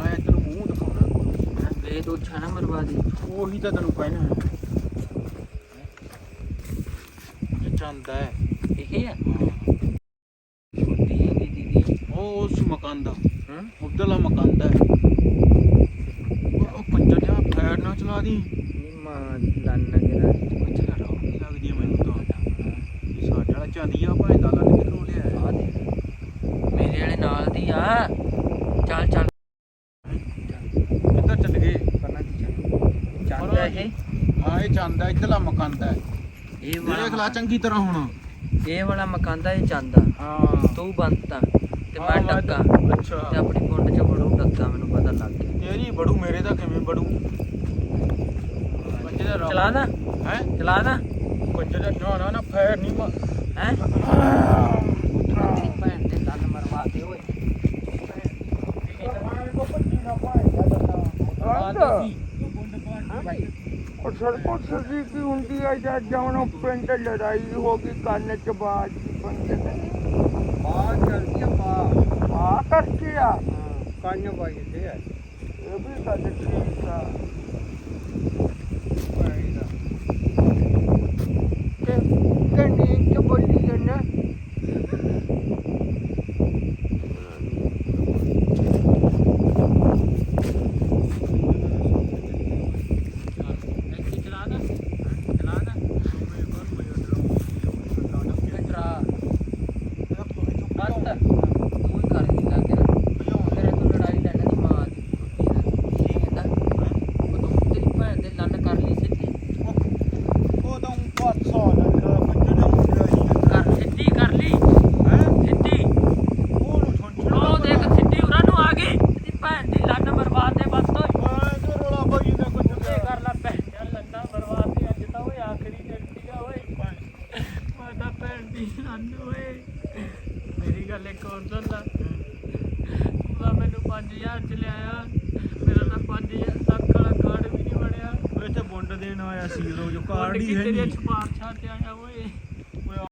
ਆਇਆ ਤੈਨੂੰ ਮੂੰਹ ਦਿਖਾਉਣਾ। ਬੇ ਦੋ ਛਾਣਾ ਮਰਵਾ ਦੀ। ਉਹੀ ਤਾਂ ਤੈਨੂੰ ਕਹਿਣਾ। ਚੰਦ ਹੈ। ਇਹ ਆ ਛੋਟੀ ਹੈਗੀ ਦੀਦੀ। ਉਹ ਉਸ ਮਕਾਨ ਦਾ। ਹਾਂ? ਉਬਦਲਾ ਮਕਾਨ ਦਾ ਹੈ। ਉਹ ਉਹ ਕੰਜਰ ਜਾ ਫੈਰ ਨਾ ਚਲਾ ਦੀ। ਮਾਂ ਲੰਨ ਗਿਰਾ ਅੱਛਾ ਰੌਕ ਨਹੀਂ ਲੱਗਦੀ ਮੈਨੂੰ ਤਾਂ ਇਹ ਸਾਡੇ ਵਾਲਾ ਚਾਂਦੀ ਆ ਭਾਂ ਦਾ ਲੱਗ ਕਿਧਰੋਂ ਲਿਆ ਆ ਦੇ ਮੇਰੇ ਮੇਰੇ ਵਾਲੇ ਨਾਲ ਦੀ ਆ ਚੱਲ ਚੱਲ ਕਿੱਧਰ ਚੱਲ ਗਏ ਚੱਲਦਾ ਇਹ ਹਾਂ ਇਹ ਚੰਦਾ ਇੱਧਰਲਾ ਮਕਾਨ ਹੈ ਇਹ ਦੇਖ ਲਾ ਚੰਗੀ ਤਰ੍ਹਾਂ ਹੁਣ। ਇਹ ਵਾਲਾ ਮਕਾਂਦਾ ਇਹ ਚਾਂਦਾ ਹਾਂ। ਤੂੰ ਬੰਦਤਾ ਤੇ। ਮੈਂ ਡੱਕਾ। ਅੱਛਾ। ਤੇ ਆਪਣੀ ਪੁੰਡ ਚ ਵੜੂ ਡੱਕਾ ਮੈਨੂੰ ਪਤਾ ਲੱਗ ਗਿਆ। ਤੇਰੀ ਬੜੂ ਮੇਰੇ ਦਾ ਕਿਵੇਂ ਬੜੂ ਪੰਜੇ ਦਾ ਚਲਾ ਦਾ ਹੈ? ਚਲਾ ਦਾ ਪੰਜੇ ਦਾ ਨਾ ਨਾ ਨਾ ਫੈਰ ਨਹੀਂ ਮਾ ਹੈ? ਤੇਰੀ ਭੈਣ ਦੇ ਦੰਦ ਮਰਵਾ ਦੇ ਓਏ। ਉਹ ਸਰਪੰਚ ਦੀ ਕੀ ਹੁੰਦੀ ਹੈ ਜਦ ਜਾਵਣੋਂ ਪਿੰਡ ਲੜਾਈ ਹੋ ਗਈ ਕੰਨ ਚ ਬਾਜ ਬੰਦੇ ਬਾਜ ਚਲਦੀ ਆ ਬਾ ਆ ਕਰਕੇ ਆ? ਕੰਨ ਵੱਜਦੇ ਆ। ਇਹ ਵੀ ਸਾਡੇ ਠੀਕ ਆ।